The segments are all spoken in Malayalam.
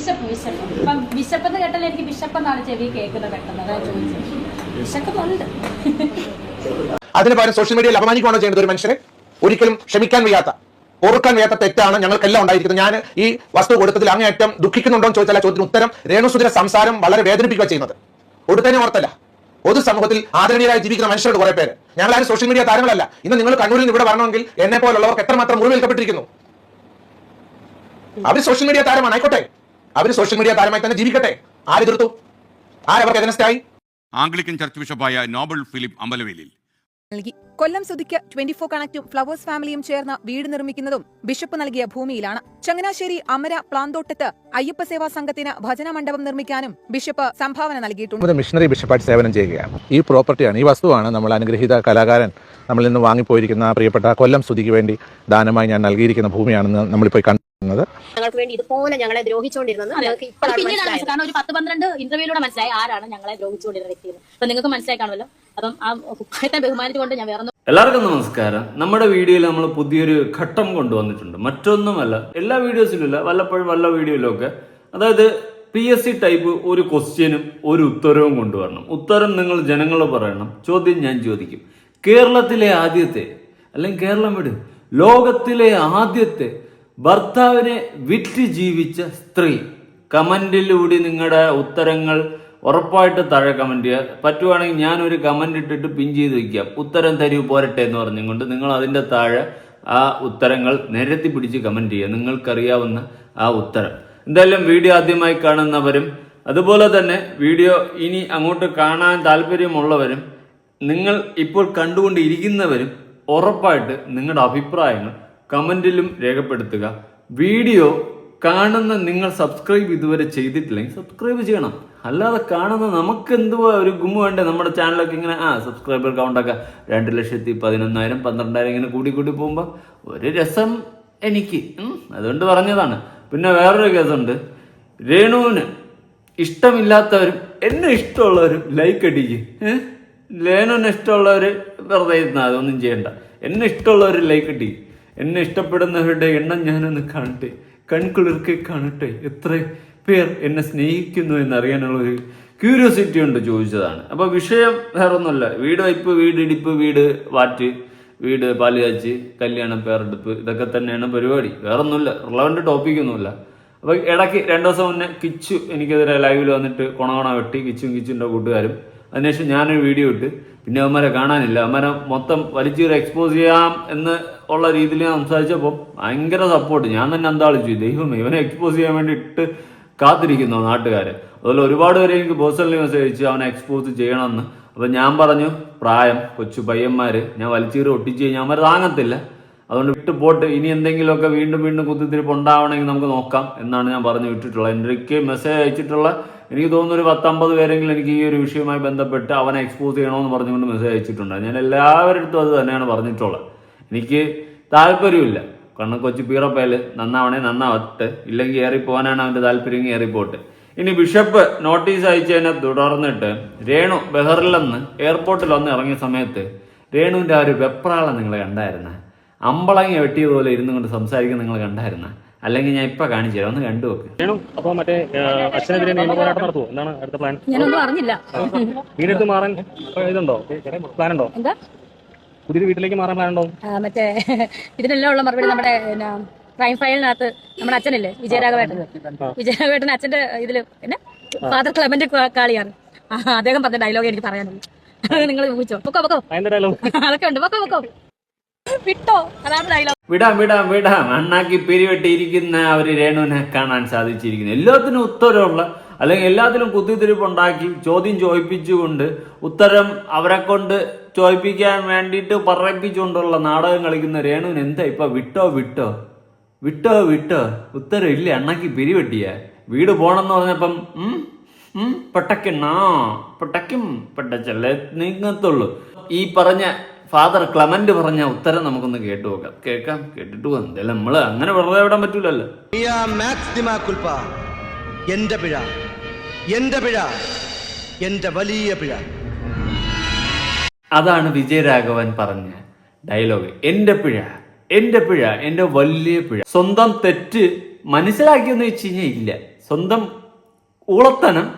വിശപ്പ് വിശപ്പ് ഇപ്പം എന്ന് കേട്ടാൽ എനിക്ക് വിശപ്പ് എന്നാണ് ചെവി കേൾക്കുന്നത് പെട്ടെന്ന്. അതാ ചോദിച്ചത്. വിശക്കുന്നുണ്ട് അതിന് പകരം സോഷ്യൽ മീഡിയയിൽ അപമാനിക്കുകയാണോ ചെയ്യുന്നത് ഒരു മനുഷ്യനെ? ഒരിക്കലും ക്ഷമിക്കാൻ വയ്യാത്ത ഓർക്കാൻ വയ്യാത്ത തെറ്റാണ് ഞങ്ങൾക്കെല്ലാം ഉണ്ടായിരിക്കുന്നത്. ഞാൻ ഈ വസ്തു കൊടുത്തതിൽ അങ്ങേയറ്റം ദുഃഖിക്കുന്നുണ്ടോ എന്ന് ചോദിച്ചാൽ ചോദ്യത്തിന് ഉത്തരം രേണുസുതിര സംസാരം വളരെ വേദനിപ്പിക്കുക ചെയ്യുന്നത്. ഒടുത്തന്നെ ഓർത്തല്ല. പൊതു സമൂഹത്തിൽ ആദരണീയരായി ജീവിക്കുന്ന മനുഷ്യരുടെ കുറെ പേര്. ഞങ്ങളാരും സോഷ്യൽ മീഡിയ താരങ്ങളല്ല. ഇന്ന് നിങ്ങൾ കണ്ണൂരിൽ ഇവിടെ വരണമെങ്കിൽ എന്നെ പോലുള്ളവർക്ക് എത്രമാത്രം മുറിവേൽക്കപ്പെട്ടിരിക്കുന്നു? അവർ സോഷ്യൽ മീഡിയ താരമാണ്. ആയിക്കോട്ടെ. അവർ സോഷ്യൽ മീഡിയ താരമായി തന്നെ ജീവിക്കട്ടെ. ആരെതിർത്തു ആരവർക്ക് എതിനസ്റ്റായി ആംഗ്ലിക്കൻ ചർച്ച് ബിഷപ്പായ നോബൽ ഫിലിപ്പ് അമ്പലവേലിൽ നൽകി. കൊല്ലം സുധിക്ക് ട്വന്റി ഫോർ കണക്റ്റും ഫ്ലവേഴ്സ് ഫാമിലിയും ചേർന്ന് വീട് നിർമ്മിക്കുന്നതും ബിഷപ്പ് നൽകിയ ഭൂമിയിലാണ്. ചങ്ങനാശ്ശേരി അമര പ്ലാന്തോട്ടത്ത് അയ്യപ്പ സേവാ സംഘത്തിന് ഭജന മണ്ഡപം നിർമ്മിക്കാനും ബിഷപ്പ് സംഭാവന നൽകിയിട്ടുണ്ട്. ഒരു മിഷണറി ബിഷപ്പായിട്ട് സേവനം ചെയ്യുകയാണ്. ഈ പ്രോപ്പർട്ടിയാണ് ഈ വസ്തുവാണ് നമ്മൾ അനുഗ്രഹീത കലാകാരൻ നമ്മളിൽ നിന്ന് വാങ്ങിപ്പോയിരിക്കുന്ന പ്രിയപ്പെട്ട കൊല്ലം സ്തുതിക്ക് വേണ്ടി ദാനമായി ഞാൻ നൽകിയിരിക്കുന്ന ഭൂമിയാണെന്ന് നമ്മളിപ്പോൾ കണ്ടുന്നത് ഞങ്ങൾക്ക് വേണ്ടി ഇതുപോലെ ഞങ്ങളെ ദ്രോഹിച്ചുകൊണ്ടിരുന്നത്. ഞങ്ങൾക്ക് ഇപ്പോഴാണ് പിന്നീടാണ് കാരണം ഒരു പത്ത് പന്ത്രണ്ട് ഇന്റർവ്യൂലൂടെ മനസ്സിലായി ആരാണ് ഞങ്ങളെ ദ്രോഹിച്ചുകൊണ്ടിരുന്ന വ്യക്തി അപ്പൊ നിങ്ങൾക്ക് മനസ്സിലായി കാണുമല്ലോ അപ്പം ആ കുപ്പായത്തെ ബഹുമാനിച്ചുകൊണ്ട് ഞാൻ വേറെ എല്ലാവർക്കും നമസ്കാരം. നമ്മുടെ വീഡിയോയിൽ നമ്മൾ പുതിയൊരു ഘട്ടം കൊണ്ടുവന്നിട്ടുണ്ട്. മറ്റൊന്നുമല്ല എല്ലാ വീഡിയോസിലും ഇല്ല വല്ലപ്പോഴും വല്ല വീഡിയോയിലും ഒക്കെ. അതായത് പി എസ് സി ടൈപ്പ് ഒരു ക്വസ്റ്റ്യനും ഒരു ഉത്തരവും കൊണ്ടുവരണം. ഉത്തരം നിങ്ങൾ ജനങ്ങൾ പറയണം. ചോദ്യം ഞാൻ ചോദിക്കും. കേരളത്തിലെ ആദ്യത്തെ അല്ലെങ്കിൽ കേരളം വിട് ലോകത്തിലെ ആദ്യത്തെ ഭർത്താവിനെ വിറ്റ് ജീവിച്ച സ്ത്രീ. കമന്റിലൂടെ നിങ്ങളുടെ ഉത്തരങ്ങൾ ഉറപ്പായിട്ട് താഴെ കമന്റ് ചെയ്യുക. പറ്റുവാണെങ്കിൽ ഞാനൊരു കമന്റ് ഇട്ടിട്ട് പിൻ ചെയ്ത് വയ്ക്കാം ഉത്തരം തരൂ പോരട്ടെ എന്ന് പറഞ്ഞുകൊണ്ട് നിങ്ങൾ അതിന്റെ താഴെ ആ ഉത്തരങ്ങൾ നിരത്തി പിടിച്ച് കമന്റ് ചെയ്യുക. നിങ്ങൾക്കറിയാവുന്ന ആ ഉത്തരം. എന്തായാലും വീഡിയോ ആദ്യമായി കാണുന്നവരും അതുപോലെ തന്നെ വീഡിയോ ഇനി അങ്ങോട്ട് കാണാൻ താല്പര്യമുള്ളവരും നിങ്ങൾ ഇപ്പോൾ കണ്ടുകൊണ്ടിരിക്കുന്നവരും ഉറപ്പായിട്ട് നിങ്ങളുടെ അഭിപ്രായങ്ങൾ കമന്റിലും രേഖപ്പെടുത്തുക. വീഡിയോ കാണുന്ന നിങ്ങൾ സബ്സ്ക്രൈബ് ഇതുവരെ ചെയ്തിട്ടില്ലെങ്കിൽ സബ്സ്ക്രൈബ് ചെയ്യണം. അല്ലാതെ കാണുന്ന നമുക്ക് എന്തുവാ ഒരു ഗുമ്മ വേണ്ടേ? നമ്മുടെ ചാനലൊക്കെ ഇങ്ങനെ ആ സബ്സ്ക്രൈബർ കൗണ്ടൊക്കെ രണ്ട് ലക്ഷത്തി പതിനൊന്നായിരം പന്ത്രണ്ടായിരം ഇങ്ങനെ കൂടി കൂടി പോകുമ്പോൾ ഒരു രസം എനിക്ക്. അതുകൊണ്ട് പറഞ്ഞതാണ്. പിന്നെ വേറൊരു കേസുണ്ട്. രേണുവിന് ഇഷ്ടമില്ലാത്തവരും എന്നെ ഇഷ്ടമുള്ളവരും ലൈക്ക് അടിക്ക്. ഏഹ് രേണുവിന് ഇഷ്ടമുള്ളവർ വെറുതെ ഇരുന്നാൽ അതൊന്നും ചെയ്യണ്ട. എന്നെ ഇഷ്ടമുള്ളവർ ലൈക്ക് അടി എന്നെ ഇഷ്ടപ്പെടുന്നവരുടെ എണ്ണം ഞാനൊന്ന് കാണട്ടെ കൺകുളിർക്കെ കാണട്ടെ. എത്ര പേർ എന്നെ സ്നേഹിക്കുന്നു എന്നറിയാനുള്ള ഒരു ക്യൂരിയോസിറ്റി ഉണ്ട് ചോദിച്ചതാണ്. അപ്പോൾ വിഷയം വേറൊന്നുമല്ല. വീട് വയ്പ് വീട് ഇടിപ്പ് വീട് വാറ്റ് വീട് പാൽ കാച്ചി കല്യാണം പേരെടുപ്പ് ഇതൊക്കെ തന്നെയാണ് പരിപാടി. വേറൊന്നുമില്ല. റിലവന്റ് ടോപ്പിക്കൊന്നുമില്ല അപ്പൊ ഇടയ്ക്ക് രണ്ടു ദിവസം മുന്നേ കിച്ചു എനിക്കെതിരെ ലൈവിൽ വന്നിട്ട് കൊണ കൊണ വെട്ടി കിച്ചും കിച്ചുന്റെ കൂട്ടുകാരും. അതിനുശേഷം ഞാനൊരു വീഡിയോ ഇട്ട് പിന്നെ അവന്മാരെ കാണാനില്ല. അവന്മാരെ മൊത്തം വലിച്ചീറ് എക്സ്പോസ് ചെയ്യാം എന്ന് ഉള്ള രീതിയിൽ സംസാരിച്ചപ്പോൾ ഭയങ്കര സപ്പോർട്ട് ഞാൻ തന്നെ അന്താളിച്ചു. ദൈവം ഇവനെ എക്സ്പോസ് ചെയ്യാൻ വേണ്ടി ഇട്ട് കാത്തിരിക്കുന്നു നാട്ടുകാർ അതുപോലെ ഒരുപാട് പേരെ എനിക്ക് പേഴ്സണലി മെസ്സേജ് അയച്ചു അവനെ എക്സ്പോസ് ചെയ്യണമെന്ന്. അപ്പൊ ഞാൻ പറഞ്ഞു പ്രായം കൊച്ചു പയ്യന്മാര് ഞാൻ വലിച്ചീറ് ഒട്ടിച്ച് കഴിഞ്ഞാൽ അവന്മാർ താങ്ങത്തില്ല. അതുകൊണ്ട് വിട്ട് പോട്ട്. ഇനി എന്തെങ്കിലുമൊക്കെ വീണ്ടും വീണ്ടും കുത്തിത്തിരിപ്പ് ഉണ്ടാവണമെങ്കിൽ നമുക്ക് നോക്കാം എന്നാണ് ഞാൻ പറഞ്ഞു വിട്ടിട്ടുള്ളത്. എന്റെ മെസ്സേജ് അയച്ചിട്ടുള്ള എനിക്ക് തോന്നുന്നു ഒരു പത്തമ്പത് പേരെങ്കിലും എനിക്ക് ഈ ഒരു വിഷയവുമായി ബന്ധപ്പെട്ട് അവനെ എക്സ്പോസ് ചെയ്യണമെന്ന് പറഞ്ഞുകൊണ്ട് മെസ്സേജ് അയച്ചിട്ടുണ്ട്. ഞാൻ എല്ലാവരുടെ അടുത്തും അത് തന്നെയാണ് പറഞ്ഞിട്ടുള്ളത്. എനിക്ക് താല്പര്യമില്ല. കാരണം കൊച്ചു പീറപ്പേൽ. നന്നാവണേ നന്നാവട്ടെ. ഇല്ലെങ്കിൽ ഏറിപ്പോവാനാണ് അവന്റെ താല്പര്യം ഏറിപ്പോട്ടെ. ഇനി ബിഷപ്പ് നോട്ടീസ് അയച്ചതിനെ തുടർന്നിട്ട് രേണു ബെഹറിലെന്ന് എയർപോർട്ടിൽ വന്ന് ഇറങ്ങിയ സമയത്ത് രേണുവിന്റെ ആ ഒരു വെപ്രാളം നിങ്ങൾ കണ്ടായിരുന്ന? അമ്പളങ്ങി വെട്ടിയതുപോലെ ഇരുന്നു കൊണ്ട് സംസാരിക്കുന്ന നിങ്ങൾ കണ്ടായിരുന്ന? അല്ലെങ്കിൽ ഞാൻ ഇപ്പൊ കാണിച്ചു തരാം ഒന്ന് കണ്ടു അപ്പൊ മറ്റേ അച്ഛനെതിരെ നിയമ പോരാട്ടം നടത്തുമോ എന്താണ് അടുത്ത പ്ലാൻ ഞാനൊന്നും അറിഞ്ഞില്ല. വീടെടുത്ത് മാറാൻ ഇതുണ്ടോ? പ്ലാൻ ഉണ്ടോ എന്താ? പുതിയൊരു വീട്ടിലേക്ക് മാറാൻ പ്ലാൻ ഉണ്ടോ മറ്റേ ഇതിനെല്ലാം ഉള്ള മറുപടി നമ്മുടെ ക്രൈം ഫയലിനകത്ത് നമ്മുടെ അച്ഛനല്ലേ വിജയരാഘവേട്ടൻ. വിജയരാഘവേട്ടൻ അച്ഛന്റെ ഇതിൽ പിന്നെ ഫാദർ ക്ലെമന്റ് കാളിയാണ്. അദ്ദേഹം പറഞ്ഞ ഡയലോഗ് എനിക്ക് പറയാനുള്ളൂ നിങ്ങൾ ഊഹിച്ചോ. പൊക്കോ പൊക്കോ. അതൊക്കെ ഉണ്ട്. പൊക്കോ പൊക്കോ. വിട്ടോ? വിടാം വിടാം വിടാം. അണ്ണാക്കി പിരിവെട്ടിയിരിക്കുന്ന അവർ രേണുവിനെ കാണാൻ സാധിച്ചിരിക്കുന്നു. എല്ലാത്തിനും ഉത്തരമുള്ള അല്ലെങ്കിൽ എല്ലാത്തിലും കുത്തിത്തിരിപ്പുണ്ടാക്കി ചോദ്യം ചോദിപ്പിച്ചുകൊണ്ട് ഉത്തരം അവരെ കൊണ്ട് ചോദിപ്പിക്കാൻ വേണ്ടിയിട്ട് പറയിപ്പിച്ചുകൊണ്ടുള്ള നാടകം കളിക്കുന്ന രേണുവിന് എന്താ ഇപ്പൊ വിട്ടോ വിട്ടോ? വിട്ടോ വിട്ടോ? ഉത്തരം ഇല്ല അണ്ണാക്കി പിരിവെട്ടിയ? വീട് പോണെന്ന് പറഞ്ഞപ്പം പെട്ടക്കെണ്ണാ പെട്ടക്കും പെട്ടച്ചല്ലേ? നീങ്ങത്തുള്ളൂ. ഈ പറഞ്ഞ ഫാദർ ക്ലമന്റ് പറഞ്ഞ ഉത്തരം നമുക്കൊന്ന് കേട്ടു നോക്കാം. കേൾക്കാം. കേട്ടിട്ട് എന്തായാലും നമ്മൾ അങ്ങനെ വെറുതെ വിടാൻ പറ്റൂലല്ലോ. എന്റെ പിഴ. എന്റെ പിഴ. എന്റെ വലിയ പിഴ. അതാണ് വിജയരാഘവൻ പറഞ്ഞ ഡയലോഗ്. എന്റെ പിഴ. എന്റെ പിഴ. എന്റെ വലിയ പിഴ. സ്വന്തം തെറ്റ് മനസ്സിലാക്കിയെന്ന് വെച്ച് കഴിഞ്ഞാൽ ഇല്ല. സ്വന്തം ഊളത്തനം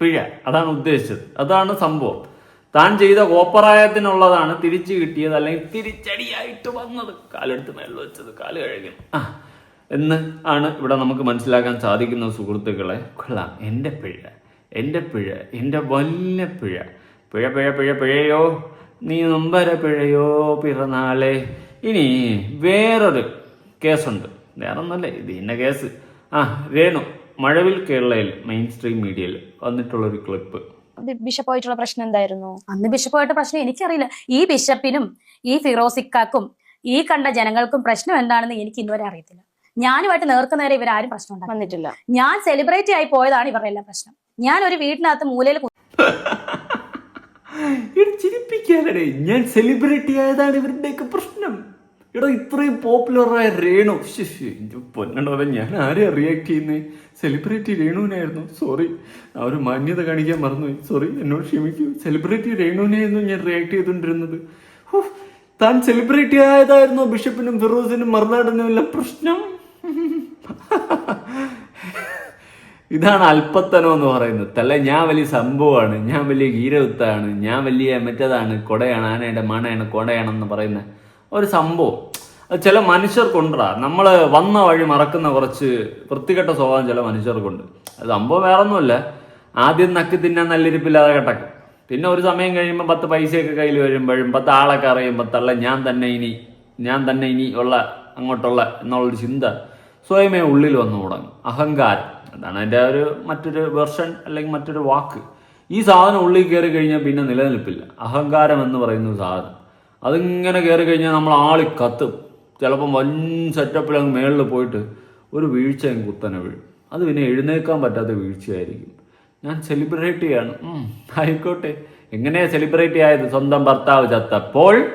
പിഴ. അതാണ് ഉദ്ദേശിച്ചത്. അതാണ് സംഭവം. താൻ ചെയ്ത കോപ്പറായത്തിനുള്ളതാണ് തിരിച്ചു കിട്ടിയത് അല്ലെങ്കിൽ തിരിച്ചടിയായിട്ട് വന്നത്. കാലെടുത്ത് മേളിൽ വെച്ചത് കാൽ കഴുകണം ആ എന്ന് ആണ് ഇവിടെ നമുക്ക് മനസ്സിലാക്കാൻ സാധിക്കുന്ന സുഹൃത്തുക്കളെ. കൊള്ളാം. എന്റെ പിഴ എന്റെ പിഴ എന്റെ വല്ല പിഴ. പിഴ പിഴ പിഴ പിഴയോ? നീ നൊമ്പര പിഴയോ പിറന്നാളെ? ഇനി വേറൊരു കേസുണ്ട്. വേറെ ഒന്നല്ല ഇത് ഇന്ന കേസ്. ആ രേണു മഴവിൽ കേരളയിൽ മെയിൻ സ്ട്രീം മീഡിയയിൽ വന്നിട്ടുള്ളൊരു ക്ലിപ്പ് ബിഷപ്പായിട്ടുള്ള പ്രശ്നം എന്തായിരുന്നു? അന്ന് ബിഷപ്പായിട്ട് പ്രശ്നം എനിക്കറിയില്ല. ഈ ബിഷപ്പിനും ഈ ഫിറോസിക്കാക്കും ഈ കണ്ട ജനങ്ങൾക്കും പ്രശ്നം എന്താണെന്ന് എനിക്ക് ഇന്നുവരെ അറിയത്തില്ല. ഞാനുമായിട്ട് നേർക്കുനേരെ ഇവരാരും പ്രശ്നം വന്നിട്ടില്ല. ഞാൻ സെലിബ്രേറ്റ് ആയി പോയതാണ് ഇവരുടെ എല്ലാം പ്രശ്നം. ഞാൻ ഒരു വീട്ടിനകത്ത് മൂലയിൽ ചിരിപ്പിക്കാനടേ. ഞാൻ സെലിബ്രിറ്റി ആയതാണ് ഇവരുടെയൊക്കെ പ്രശ്നം. ഇവിടെ ഇത്രയും പോപ്പുലറായ രേണു. പൊന്നണ്ടോ ഞാൻ ആരെയാ റിയാക്ട് ചെയ്യുന്നത് സെലിബ്രിറ്റി രേണുവിനായിരുന്നു. സോറി ആ ഒരു മാന്യത കാണിക്കാൻ മറന്നു സോറി എന്നോട് ക്ഷമിക്കൂ. സെലിബ്രിറ്റി രേണുവിനായിരുന്നു ഞാൻ റിയാക്ട് ചെയ്തുകൊണ്ടിരുന്നത് താൻ സെലിബ്രിറ്റി ആയതായിരുന്നു? ബിഷപ്പിനും ഫിറോസിനും മറുനാടിനും എല്ലാം പ്രശ്നം? ഇതാണ് അല്പത്തനം എന്ന് പറയുന്നത്. തല്ല ഞാൻ വലിയ സംഭവമാണ് ഞാൻ വലിയ ഗീരവത്താണ് ഞാൻ വലിയ മറ്റേതാണ് കൊടയാണ് ആനയുടെ മണയാണ് കൊടയാണെന്ന് പറയുന്ന ഒരു സംഭവം. ചില മനുഷ്യർക്കുണ്ടാ. നമ്മൾ വന്ന വഴി മറക്കുന്ന കുറച്ച് വൃത്തികെട്ട സ്വഭാവം ചില മനുഷ്യർക്കുണ്ട്. അത് സംഭവം വേറെ ഒന്നുമില്ല ആദ്യം നക്കി തിന്നാൻ നല്ലിരിപ്പില്ലാതെ കിടക്കും പിന്നെ ഒരു സമയം കഴിയുമ്പോൾ പത്ത് പൈസയൊക്കെ കയ്യിൽ വരുമ്പോഴും പത്ത് ആളൊക്കെ അറിയുമ്പോൾ തള്ള ഞാൻ തന്നെ ഇനി ഞാൻ തന്നെ ഇനി ഉള്ള അങ്ങോട്ടുള്ള എന്നുള്ളൊരു ചിന്ത സ്വയമേ ഉള്ളിൽ വന്നു തുടങ്ങും. അഹങ്കാരം. അതാണ് അതിന്റെ ഒരു മറ്റൊരു വെർഷൻ അല്ലെങ്കിൽ മറ്റൊരു വാക്ക്. ഈ സാധനം ഉള്ളിൽ കയറി കഴിഞ്ഞാൽ പിന്നെ നിലനിൽപ്പില്ല. അഹങ്കാരം എന്ന് പറയുന്ന സാധനം. അതിങ്ങനെ കയറി കഴിഞ്ഞാൽ നമ്മൾ ആളി കത്തും. ചിലപ്പം വൻ സെറ്റപ്പിൽ അങ്ങ് മേളിൽ പോയിട്ട് ഒരു വീഴ്ച അങ്ങ് കുത്തനെ വീഴും. അത് പിന്നെ എഴുന്നേക്കാൻ പറ്റാത്ത വീഴ്ചയായിരിക്കും. ഞാൻ സെലിബ്രേറ്റ് ചെയ്യാണ്. ആയിക്കോട്ടെ. എങ്ങനെയാണ് സെലിബ്രേറ്റ് ആയത് സ്വന്തം ഭർത്താവ് ചത്തപ്പോൾ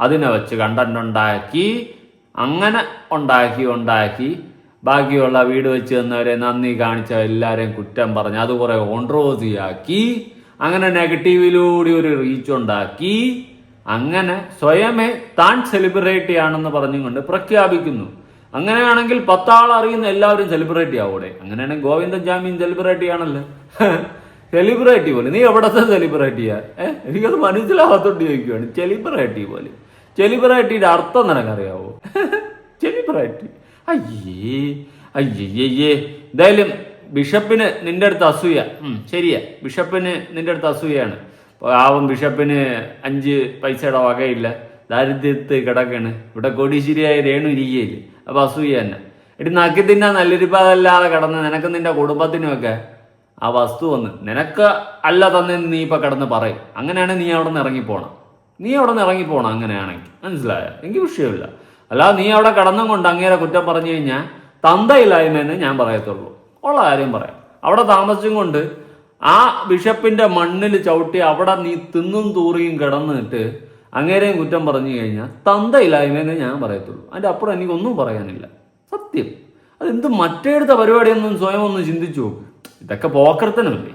അതിനെ വെച്ച് കണ്ടന്റ് ഉണ്ടാക്കി അങ്ങനെ ഉണ്ടാക്കി ഉണ്ടാക്കി. ബാക്കിയുള്ള വീട് വെച്ച് തന്നവരെ നന്ദി കാണിച്ച എല്ലാവരെയും കുറ്റം പറഞ്ഞ് അത് കുറെ കോൺട്രോവേഴ്സിയാക്കി അങ്ങനെ നെഗറ്റീവിലൂടെ ഒരു റീച്ച് ഉണ്ടാക്കി. അങ്ങനെ സ്വയമേ താൻ സെലിബ്രേറ്റ് ആണെന്ന് പറഞ്ഞുകൊണ്ട് പ്രഖ്യാപിക്കുന്നു. അങ്ങനെയാണെങ്കിൽ പത്താൾ അറിയുന്ന എല്ലാവരും സെലിബ്രിറ്റി ആവൂടെ? അങ്ങനെയാണെങ്കിൽ ഗോവിന്ദൻ ജാമ്യം സെലിബ്രിറ്റി ആണല്ലോ. സെലിബ്രിറ്റി പോലെ. നീ എവിടത്തെ സെലിബ്രിറ്റിയാ ഏഹ് എനിക്കത് മനസ്സിലാവാത്തോണ്ട് ചോദിക്കുവാണ്. സെലിബ്രിറ്റി പോലെ. സെലിബ്രിറ്റിയുടെ അർത്ഥം നിനക്കറിയാവോ? സെലിബ്രിറ്റി അയ്യേ അയ്യയ്യേ. എന്തായാലും ബിഷപ്പിന് നിന്റെ അടുത്ത് അസൂയ. ശരിയാ. ബിഷപ്പിന് നിന്റെ അടുത്ത് അസൂയാണ് പാവം ബിഷപ്പിന് അഞ്ച് പൈസയുടെ വകയില്ല. ദാരിദ്ര്യത്ത് കിടക്കണ്. ഇവിടെ കോടീശ്വരിയായ രേണു ഇരിക്കുകയില്ല? അപ്പൊ അസൂയ തന്നെ. എടി നക്കി തിന്നാൻ നല്ലൊരുപാതല്ലാതെ കിടന്ന് നിനക്ക് നിന്റെ കുടുംബത്തിനുമൊക്കെ ആ വസ്തു വന്ന് നിനക്ക് അല്ല തന്നെന്ന് നീ ഇപ്പൊ കിടന്ന് പറയും. അങ്ങനെയാണെങ്കിൽ നീ അവിടെ നിന്ന് ഇറങ്ങിപ്പോണം നീ അവിടെ നിന്ന് ഇറങ്ങിപ്പോണം അങ്ങനെയാണെങ്കിൽ. മനസ്സിലായ? എനിക്ക് വിഷയമില്ല. അല്ലാതെ നീ അവിടെ കടന്നും കൊണ്ട് അങ്ങേരെ കുറ്റം പറഞ്ഞു കഴിഞ്ഞാൽ തന്തയില്ലായ്മ എന്ന് ഞാൻ പറയത്തുള്ളൂ. ഉള്ള കാര്യം പറയാം. അവിടെ താമസിച്ചും കൊണ്ട് ആ ബിഷപ്പിന്റെ മണ്ണിൽ ചവിട്ടി അവിടെ നീ തിന്നും തൂറിയും കിടന്നിട്ട് അങ്ങേരെയും കുറ്റം പറഞ്ഞു കഴിഞ്ഞാൽ തന്തയില്ലായ്മേനെ ഞാൻ പറയത്തുള്ളൂ. അതിന്റെ അപ്പുറം എനിക്കൊന്നും പറയാനില്ല. സത്യം. അതെന്ത് മറ്റേടുത്ത പരിപാടിയൊന്നും സ്വയം ഒന്ന് ചിന്തിച്ചു. ഇതൊക്കെ പോക്കർത്തനമല്ലേ